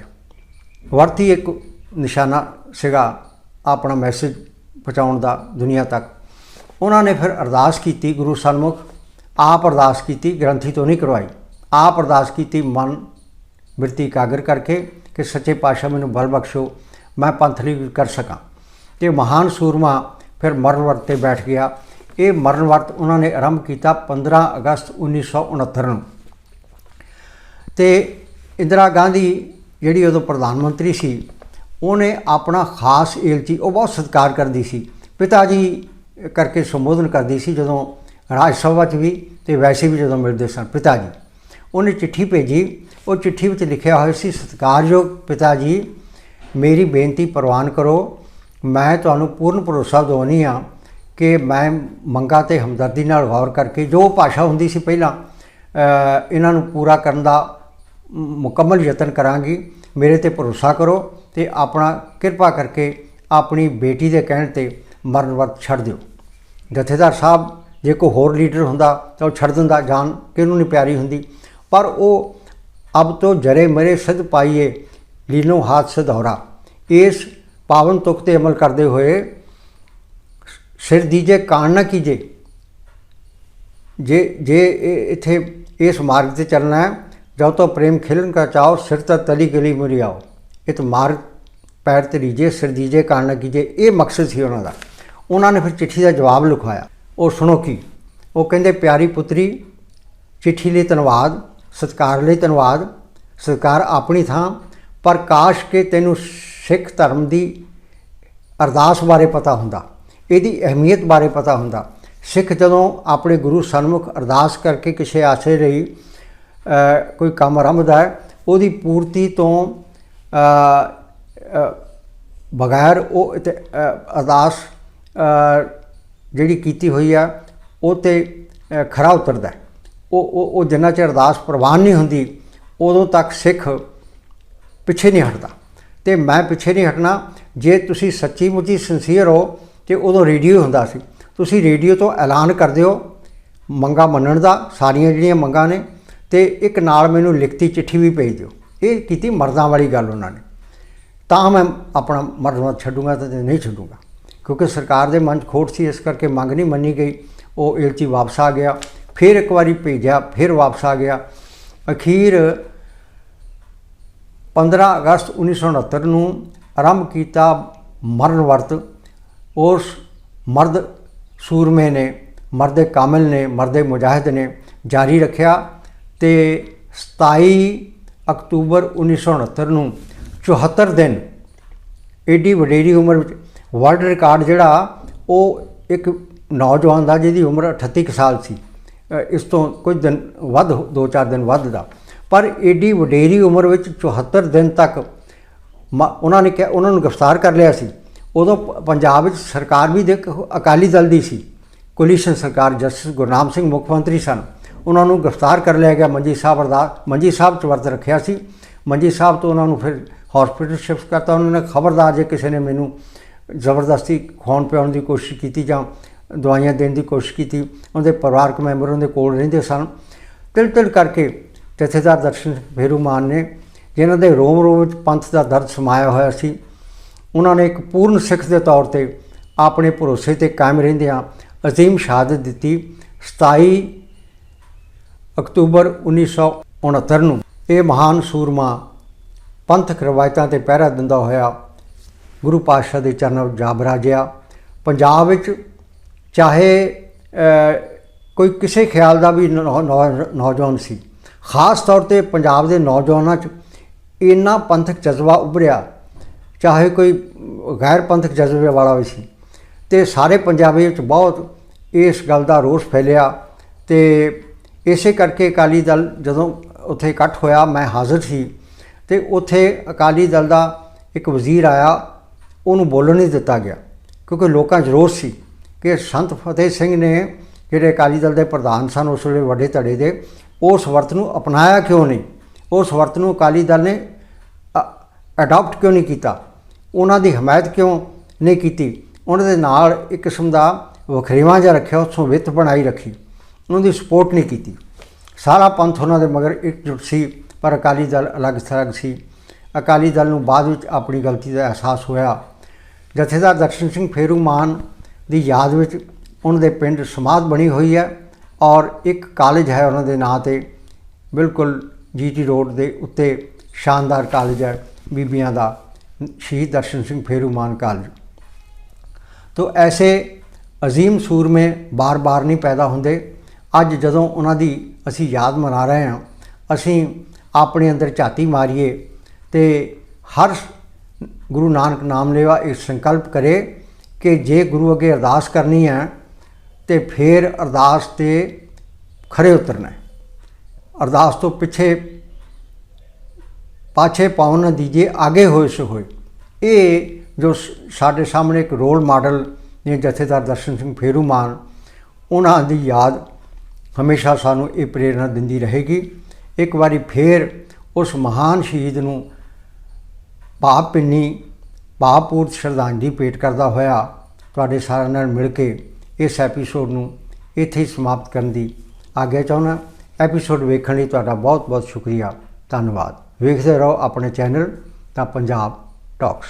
Speaker 1: ਵਰਤ ਹੀ ਇੱਕ ਨਿਸ਼ਾਨਾ ਸੀਗਾ ਆਪਣਾ ਮੈਸੇਜ ਪਹੁੰਚਾਉਣ ਦਾ ਦੁਨੀਆ ਤੱਕ। ਉਹਨਾਂ ਨੇ ਫਿਰ ਅਰਦਾਸ ਕੀਤੀ ਗੁਰੂ ਸਨਮੁਖ ਆਪ ਅਰਦਾਸ ਕੀਤੀ, ਗ੍ਰੰਥੀ ਤੋਂ ਨਹੀਂ ਕਰਵਾਈ। ਆਪ ਅਰਦਾਸ ਕੀਤੀ, ਮਨ ਬਿਰਤੀ ਕਾਗਰ ਕਰਕੇ ਕਿ ਸੱਚੇ ਪਾਤਸ਼ਾਹ ਮੈਨੂੰ ਬਲ ਬਖਸ਼ੋ, ਮੈਂ ਪੰਥਲੀ ਕਰ ਸਕਾਂ। ਤੇ ਮਹਾਨ ਸੂਰਮਾ ਫਿਰ ਮਰਨ ਵਰਤ ਤੇ ਬੈਠ ਗਿਆ। ਇਹ ਮਰਨ ਵਰਤ ਉਹਨਾਂ ਨੇ ਆਰੰਭ ਕੀਤਾ 15 ਅਗਸਤ 1969 ਨੂੰ। ਤੇ ਇੰਦਰਾ ਗਾਂਧੀ ਜਿਹੜੀ ਉਦੋਂ ਪ੍ਰਧਾਨ ਮੰਤਰੀ ਸੀ, ਉਹਨੇ ਆਪਣਾ ਖਾਸ ਏਲਚੀ, ਉਹ ਬਹੁਤ ਸਤਿਕਾਰ ਕਰਦੀ ਸੀ। ਪਿਤਾ ਜੀ ਕਰਕੇ ਸੰਬੋਧਨ ਕਰਦੀ ਸੀ ਜਦੋਂ ਰਾਜ ਸਭਾ 'ਚ ਵੀ ਤੇ ਵੈਸੇ ਵੀ ਜਦੋਂ ਮਿਲਦੇ ਸਨ ਪਿਤਾ ਜੀ। ਉਹਨੇ ਚਿੱਠੀ ਭੇਜੀ। ਉਹ ਚਿੱਠੀ ਵਿੱਚ ਲਿਖਿਆ ਹੋਇਆ ਸੀ, ਸਤਿਕਾਰਯੋਗ ਪਿਤਾ ਜੀ, ਮੇਰੀ ਬੇਨਤੀ ਪ੍ਰਵਾਨ ਕਰੋ। ਮੈਂ ਤੁਹਾਨੂੰ ਪੂਰਨ ਭਰੋਸਾ ਦਿਵਾਉਂਦੀ ਹਾਂ ਕਿ ਮੈਂ ਮੰਗਾਂ ਤੇ ਹਮਦਰਦੀ ਨਾਲ ਗੌਰ ਕਰਕੇ ਜੋ ਭਾਸ਼ਾ ਹੁੰਦੀ ਸੀ ਪਹਿਲਾਂ ਇਹਨਾਂ ਨੂੰ ਪੂਰਾ ਕਰਨ ਦਾ ਮੁਕੰਮਲ ਯਤਨ ਕਰਾਂਗੀ। ਮੇਰੇ ਤੇ ਭਰੋਸਾ ਕਰੋ ਤੇ ਆਪਣਾ ਕਿਰਪਾ ਕਰਕੇ ਆਪਣੀ ਬੇਟੀ ਦੇ ਕਹਿਣ ਤੇ ਮਰਨ ਵਰਤ ਛੱਡ ਦਿਓ। ਜਥੇਦਾਰ ਸਾਹਿਬ ਜੇ ਕੋਈ ਹੋਰ ਲੀਡਰ ਹੁੰਦਾ ਤਾਂ ਉਹ ਛੱਡ ਦਿੰਦਾ, ਜਾਨ ਕਿਹਨੂੰ ਨਹੀਂ ਪਿਆਰੀ ਹੁੰਦੀ। ਪਰ ਉਹ ਅਬ ਤੋਂ ਜਰੇ ਮਰੇ ਸਿੱਧ ਪਾਈਏ ਲੀਨੋ ਹਾਥ ਸਿਧੌਰਾ ਇਸ ਪਾਵਨ ਤੁਕ ਤੇ ਅਮਲ ਕਰਦੇ ਹੋਏ ਸਿਰ ਦੀਜੇ ਕਾਣ ਨਾ ਕੀਜੇ। ਜੇ ਜੇ ਇਹ ਇੱਥੇ ਇਸ ਮਾਰਗ ਤੇ ਚੱਲਣਾ ਹੈ ਜੋ ਤੋ ਪ੍ਰੇਮ ਖਿਲਣ ਕਾ ਚਾਹੋ, ਸਿਰ ਤਾਂ ਤਲੀ ਗਲੀ ਮੁਰੀ ਆਓ। ਇਹ ਤਾਂ ਮਾਰਗ ਪੈਰ ਤੇ ਲੀਜੇ, ਸਿਰ ਦੀਜੇ ਕਾਣ ਨਾ ਕੀਜੇ। ਇਹ ਮਕਸਦ ਸੀ ਉਹਨਾਂ ਦਾ। ਉਹਨਾਂ ਨੇ ਫਿਰ ਚਿੱਠੀ ਦਾ ਜਵਾਬ ਲਿਖਵਾਇਆ। ਉਹ ਸੁਣੋ ਕੀ? ਉਹ ਕਹਿੰਦੇ, ਪਿਆਰੀ ਪੁੱਤਰੀ, ਚਿੱਠੀ ਲਈ ਧੰਨਵਾਦ, ਸਤਿਕਾਰ ਲਈ ਧੰਨਵਾਦ, ਸਤਿਕਾਰ ਆਪਣੀ ਥਾਂ, ਪਰ ਕਾਸ਼ ਕੇ ਤੈਨੂੰ ਸਿੱਖ ਧਰਮ ਦੀ ਅਰਦਾਸ ਬਾਰੇ ਪਤਾ ਹੁੰਦਾ, ਇਹਦੀ ਅਹਿਮੀਅਤ ਬਾਰੇ ਪਤਾ ਹੁੰਦਾ। ਸਿੱਖ ਜਦੋਂ ਆਪਣੇ ਗੁਰੂ ਸਨਮੁਖ ਅਰਦਾਸ ਕਰਕੇ ਕਿਸੇ ਆਸੇ ਲਈ ਕੋਈ ਕੰਮ ਆਰੰਭਦਾ ਹੈ, ਉਹਦੀ ਪੂਰਤੀ ਤੋਂ ਬਗੈਰ ਉਹ ਅਰਦਾਸ ਜਿਹੜੀ ਕੀਤੀ ਹੋਈ ਆ, ਉਹ ਤੇ ਖਰਾ ਉਤਰਦਾ ਉਹ ਉਹ ਉਹ ਜਿੰਨਾ ਚਿਰ ਅਰਦਾਸ ਪ੍ਰਵਾਨ ਨਹੀਂ ਹੁੰਦੀ, ਉਦੋਂ ਤੱਕ ਸਿੱਖ ਪਿੱਛੇ ਨਹੀਂ ਹਟਦਾ। ਤੇ ਮੈਂ ਪਿੱਛੇ ਨਹੀਂ ਹਟਣਾ, ਜੇ ਤੁਸੀਂ ਸੱਚੀ ਮੁੱਚੀ ਸਿੰਸੀਅਰ ਹੋ, ਤੇ ਉਦੋਂ ਰੇਡੀਓ ਹੁੰਦਾ ਸੀ। ਤੁਸੀਂ ਰੇਡੀਓ ਤੋਂ ਐਲਾਨ ਕਰ ਦਿਓ ਮੰਗਾ ਮੰਨਣ ਦਾ, ਸਾਰੀਆਂ ਜਿਹੜੀਆਂ ਮੰਗਾਂ ਨੇ, ਤੇ ਇੱਕ ਨਾਲ ਮੈਨੂੰ ਲਿਖਤੀ ਚਿੱਠੀ ਵੀ ਭੇਜ ਦਿਓ। ਇਹ ਕੀਤੀ ਮਰਦਾਂ ਵਾਲੀ ਗੱਲ ਉਹਨਾਂ ਨੇ। ਤਾਂ ਮੈਂ ਆਪਣਾ ਮਰਦਾਂ ਛੱਡੂੰਗਾ ਤੇ ਨਹੀਂ ਛੱਡੂੰਗਾ। ਕਿਉਂਕਿ ਸਰਕਾਰ ਦੇ ਮਨ 'ਚ ਖੋਟ ਸੀ, ਇਸ ਕਰਕੇ ਮੰਗ ਨਹੀਂ ਮੰਨੀ ਗਈ। ਉਹ ਏਲਚੀ ਵਾਪਸ ਆ ਗਿਆ, ਫਿਰ ਇੱਕ ਵਾਰੀ ਭੇਜਿਆ, ਫਿਰ ਵਾਪਸ ਆ ਗਿਆ। ਅਖੀਰ 15 ਅਗਸਤ 1969 ਨੂੰ ਆਰੰਭ ਕੀਤਾ ਮਰਨ ਵਰਤ। ਉਸ ਮਰਦ ਸੂਰਮੇ ਨੇ, ਮਰਦੇ ਕਾਮਿਲ ਨੇ, ਮਰਦੇ ਮੁਜਾਹਿਦ ਨੇ ਜਾਰੀ ਰੱਖਿਆ ਤੇ 27 ਅਕਤੂਬਰ 1969 ਨੂੰ 74 ਦਿਨ ਏਡੀ ਵਡੇਰੀ ਉਮਰ ਵਿੱਚ ਵਰਲਡ ਰਿਕਾਰਡ ਜਿਹੜਾ, ਉਹ ਇੱਕ ਨੌਜਵਾਨ ਦਾ, ਜਿਹਦੀ ਉਮਰ 38 ਕੁ ਸਾਲ ਸੀ ਇਸ ਤੋਂ ਕੁਝ ਦਿਨ ਵੱਧ 2-4 ਦਿਨ ਵੱਧ ਦਾ। ਪਰ ਏਡੀ ਵਡੇਰੀ ਉਮਰ ਵਿੱਚ 74 ਦਿਨ ਤੱਕ ਮ- ਉਹਨਾਂ ਨੇ ਕਿਹਾ, ਉਹਨਾਂ ਨੂੰ ਗ੍ਰਿਫਤਾਰ ਕਰ ਲਿਆ ਸੀ। ਉਦੋਂ ਪ- ਪੰਜਾਬ ਵਿੱਚ ਸਰਕਾਰ ਵੀ ਦੇਖ, ਅਕਾਲੀ ਦਲ ਦੀ ਸੀ। ਕੋਲੀਸ਼ਨ ਸਰਕਾਰ ਜਸਟਿਸ ਗੁਰਨਾਮ ਸਿੰਘ ਮੁੱਖ ਮੰਤਰੀ ਸਨ। ਉਹਨਾਂ ਨੂੰ ਗ੍ਰਿਫਤਾਰ ਕਰ ਲਿਆ ਗਿਆ। ਮੰਜੀ ਸਾਹਿਬ ਅਰਦਾਸ ਮੰਜੀ ਸਾਹਿਬ ਚ ਵਰਤ ਰੱਖਿਆ ਸੀ। ਮੰਜੀ ਸਾਹਿਬ ਤੋਂ ਉਹਨਾਂ ਨੂੰ ਫਿਰ ਹਸਪੀਟਲ ਸ਼ਿਫਟ ਕਰਤਾ। ਉਹਨਾਂ ਨੇ ਖਬਰਦਾਰ ਜੇ ਕਿਸੇ ਨੇ ਮੈਨੂੰ ਜ਼ਬਰਦਸਤੀ ਖਵਾਉਣ ਪਿਆਉਣ ਦੀ ਕੋਸ਼ਿਸ਼ ਕੀਤੀ ਜਾਂ ਦਵਾਈਆਂ ਦੇਣ ਦੀ ਕੋਸ਼ਿਸ਼ ਕੀਤੀ, ਉਹਦੇ ਪਰਿਵਾਰਕ ਮੈਂਬਰ ਉਹਦੇ ਕੋਲ ਰਹਿੰਦੇ ਸਨ। ਤਿਲ ਤਿਲ ਕਰਕੇ ਜਥੇਦਾਰ ਦਰਸ਼ਨ ਸਿੰਘ ਫੇਰੂਮਾਨ ਨੇ, ਜਿਨ੍ਹਾਂ ਦੇ ਰੋਮ ਰੋਮ ਵਿੱਚ ਪੰਥ ਦਾ ਦਰਦ ਸਮਾਇਆ ਹੋਇਆ ਸੀ, ਉਹਨਾਂ ਨੇ ਇੱਕ ਪੂਰਨ ਸਿੱਖ ਦੇ ਤੌਰ ਤੇ ਆਪਣੇ ਭਰੋਸੇ ਤੇ ਕਾਇਮ ਰਹਿੰਦਿਆਂ ਅਜ਼ੀਮ ਸ਼ਹਾਦਤ ਦਿੱਤੀ 27 ਅਕਤੂਬਰ 1969 ਨੂੰ। ਇਹ ਮਹਾਨ ਸੂਰਮਾ ਪੰਥਕ ਰਵਾਇਤਾਂ ਤੇ ਪਹਿਰਾ ਦਿੰਦਾ ਹੋਇਆ ਗੁਰੂ ਪਾਤਸ਼ਾਹ ਦੇ ਚਰਨਾਂ ਵਿੱਚ ਜਾ ਬਰਾਜਿਆ ਪੰਜਾਬ ਵਿੱਚ ਚਾਹੇ ਕੋਈ ਕਿਸੇ ਖਿਆਲ ਦਾ ਵੀ ਨੌ- ਨੌ- ਨੌਜਵਾਨ ਸੀ, ਖਾਸ ਤੌਰ ਤੇ ਪੰਜਾਬ ਦੇ ਨੌਜਵਾਨਾਂ 'ਚ ਇੰਨਾ ਪੰਥਕ ਜਜ਼ਬਾ ਉਭਰਿਆ, ਚਾਹੇ ਕੋਈ ਗੈਰ ਪੰਥਕ ਜਜ਼ਬੇ ਵਾਲਾ ਵੀ ਸੀ, ਤੇ ਸਾਰੇ ਪੰਜਾਬੀ ਵਿੱਚ ਬਹੁਤ ਇਸ ਗੱਲ ਦਾ ਰੋਸ ਫੈਲਿਆ ਤੇ ਇਸੇ ਕਰਕੇ ਅਕਾਲੀ ਦਲ ਜਦੋਂ ਉੱਥੇ ਇਕੱਠ ਹੋਇਆ, ਮੈਂ ਹਾਜ਼ਰ ਸੀ, ਤੇ ਉੱਥੇ ਅਕਾਲੀ ਦਲ ਦਾ ਇੱਕ ਵਜ਼ੀਰ ਆਇਆ ਉਹਨੂੰ ਬੋਲਣ ਨਹੀਂ ਦਿੱਤਾ ਗਿਆ। ਕਿਉਂਕਿ ਲੋਕਾਂ 'ਚ ਰੋਸ ਸੀ ਕਿ ਸੰਤ ਫਤਿਹ ਸਿੰਘ ਨੇ ਜਿਹੜੇ ਅਕਾਲੀ ਦਲ ਦੇ ਪ੍ਰਧਾਨ ਸਨ ਉਸ ਵੇਲੇ ਵੱਡੇ ਧੜੇ ਦੇ, ਉਸ ਵਰਤ ਨੂੰ ਅਪਣਾਇਆ ਕਿਉਂ ਨਹੀਂ? ਉਸ ਵਰਤ ਨੂੰ ਅਕਾਲੀ ਦਲ ਨੇ ਅਡਾਪਟ ਕਿਉਂ ਨਹੀਂ ਕੀਤਾ? ਉਹਨਾਂ ਦੀ ਹਮਾਇਤ ਕਿਉਂ ਨਹੀਂ ਕੀਤੀ? ਉਹਨਾਂ ਦੇ ਨਾਲ ਇੱਕ ਕਿਸਮ ਦਾ ਵਖਰੇਵਾਂ ਜਿਹਾ ਰੱਖਿਆ ਉਸੋਂ ਵਿੱਤ ਬਣਾਈ ਰੱਖੀ। ਉਹਨਾਂ ਦੀ ਸਪੋਰਟ ਨਹੀਂ ਕੀਤੀ। ਸਾਰਾ ਪੰਥ ਉਹਨਾਂ ਦੇ ਮਗਰ ਇਕਜੁੱਟ ਸੀ, ਪਰ ਅਕਾਲੀ ਦਲ ਅਲੱਗ ਥਲੱਗ ਸੀ। ਅਕਾਲੀ ਦਲ ਨੂੰ ਬਾਅਦ ਵਿੱਚ ਆਪਣੀ ਗਲਤੀ ਦਾ ਅਹਿਸਾਸ ਹੋਇਆ। ਜਥੇਦਾਰ ਦਰਸ਼ਨ ਸਿੰਘ ਫੇਰੂ ਮਾਨ ਦੀ ਯਾਦ ਵਿੱਚ ਉਹਨਾਂ ਦੇ ਪਿੰਡ ਸਮਾਧ ਬਣੀ ਹੋਈ ਹੈ ਔਰ ਇੱਕ ਕਾਲਜ ਹੈ ਉਹਨਾਂ ਦੇ ਨਾਂ ਤੇ, ਬਿਲਕੁਲ ਜੀਟੀ ਰੋਡ ਦੇ ਉੱਤੇ ਸ਼ਾਨਦਾਰ ਕਾਲਜ ਹੈ ਬੀਬੀਆਂ ਦਾ, ਸ਼ਹੀਦ ਦਰਸ਼ਨ ਸਿੰਘ ਫੇਰੂ ਮਾਨ ਕਾਲਜ। ਤੋ ਐਸੇ ਅਜ਼ੀਮ ਸੂਰਮੇ ਬਾਰ-ਬਾਰ ਨਹੀਂ ਪੈਦਾ ਹੁੰਦੇ। ਅੱਜ ਜਦੋਂ ਉਹਨਾਂ ਦੀ ਅਸੀਂ ਯਾਦ ਮਨਾ ਰਹੇ ਹਾਂ, ਅਸੀਂ ਆਪਣੇ ਅੰਦਰ ਝਾਤੀ ਮਾਰੀਏ ਤੇ ਹਰ ਗੁਰੂ ਨਾਨਕ ਨਾਮ ਲੈਵਾ ਇਹ ਸੰਕਲਪ ਕਰੇ ਕਿ ਜੇ ਗੁਰੂ ਅੱਗੇ ਅਰਦਾਸ ਕਰਨੀ ਹੈ, ਤੇ ਫਿਰ ਅਰਦਾਸ ਤੇ ਖਰੇ ਉਤਰਨਾ ਹੈ। ਅਰਦਾਸ ਤੋਂ ਪਿੱਛੇ ਪਾਛੇ ਪਾਉ ਨਾ ਦੀਜੇ, ਆਗੇ ਹੋਏ ਸੋ ਹੋਏ। ਇਹ ਜੋ ਸ- ਸਾਡੇ ਸਾਹਮਣੇ ਇੱਕ ਰੋਲ ਮਾਡਲ ਨੇ ਜਥੇਦਾਰ ਦਰਸ਼ਨ ਸਿੰਘ ਫੇਰੂਮਾਨ ਉਹਨਾਂ ਦੀ ਯਾਦ ਹਮੇਸ਼ਾ ਸਾਨੂੰ ਇਹ ਪ੍ਰੇਰਣਾ ਦਿੰਦੀ ਰਹੇਗੀ। ਇੱਕ ਵਾਰੀ ਫੇਰ ਉਸ ਮਹਾਨ ਸ਼ਹੀਦ ਨੂੰ ਭਾਵ ਪਿੰਨੀ ਭਾਵਪੂਰਤ ਸ਼ਰਧਾਂਜਲੀ ਭੇਟ ਕਰਦਾ ਹੋਇਆ ਤੁਹਾਡੇ ਸਾਰਿਆਂ ਨਾਲ ਮਿਲ ਕੇ ਇਸ ਐਪੀਸੋਡ ਨੂੰ ਇੱਥੇ ਹੀ ਸਮਾਪਤ ਕਰਨ ਦੀ ਆਗਿਆ ਚਾਹੁੰਦਾ ਐਪੀਸੋਡ ਵੇਖਣ ਲਈ ਤੁਹਾਡਾ ਬਹੁਤ ਬਹੁਤ ਸ਼ੁਕਰੀਆ। ਧੰਨਵਾਦ। ਵੇਖਦੇ ਰਹੋ ਆਪਣੇ ਚੈਨਲ ਤਾਂ ਪੰਜਾਬ ਟਾਕਸ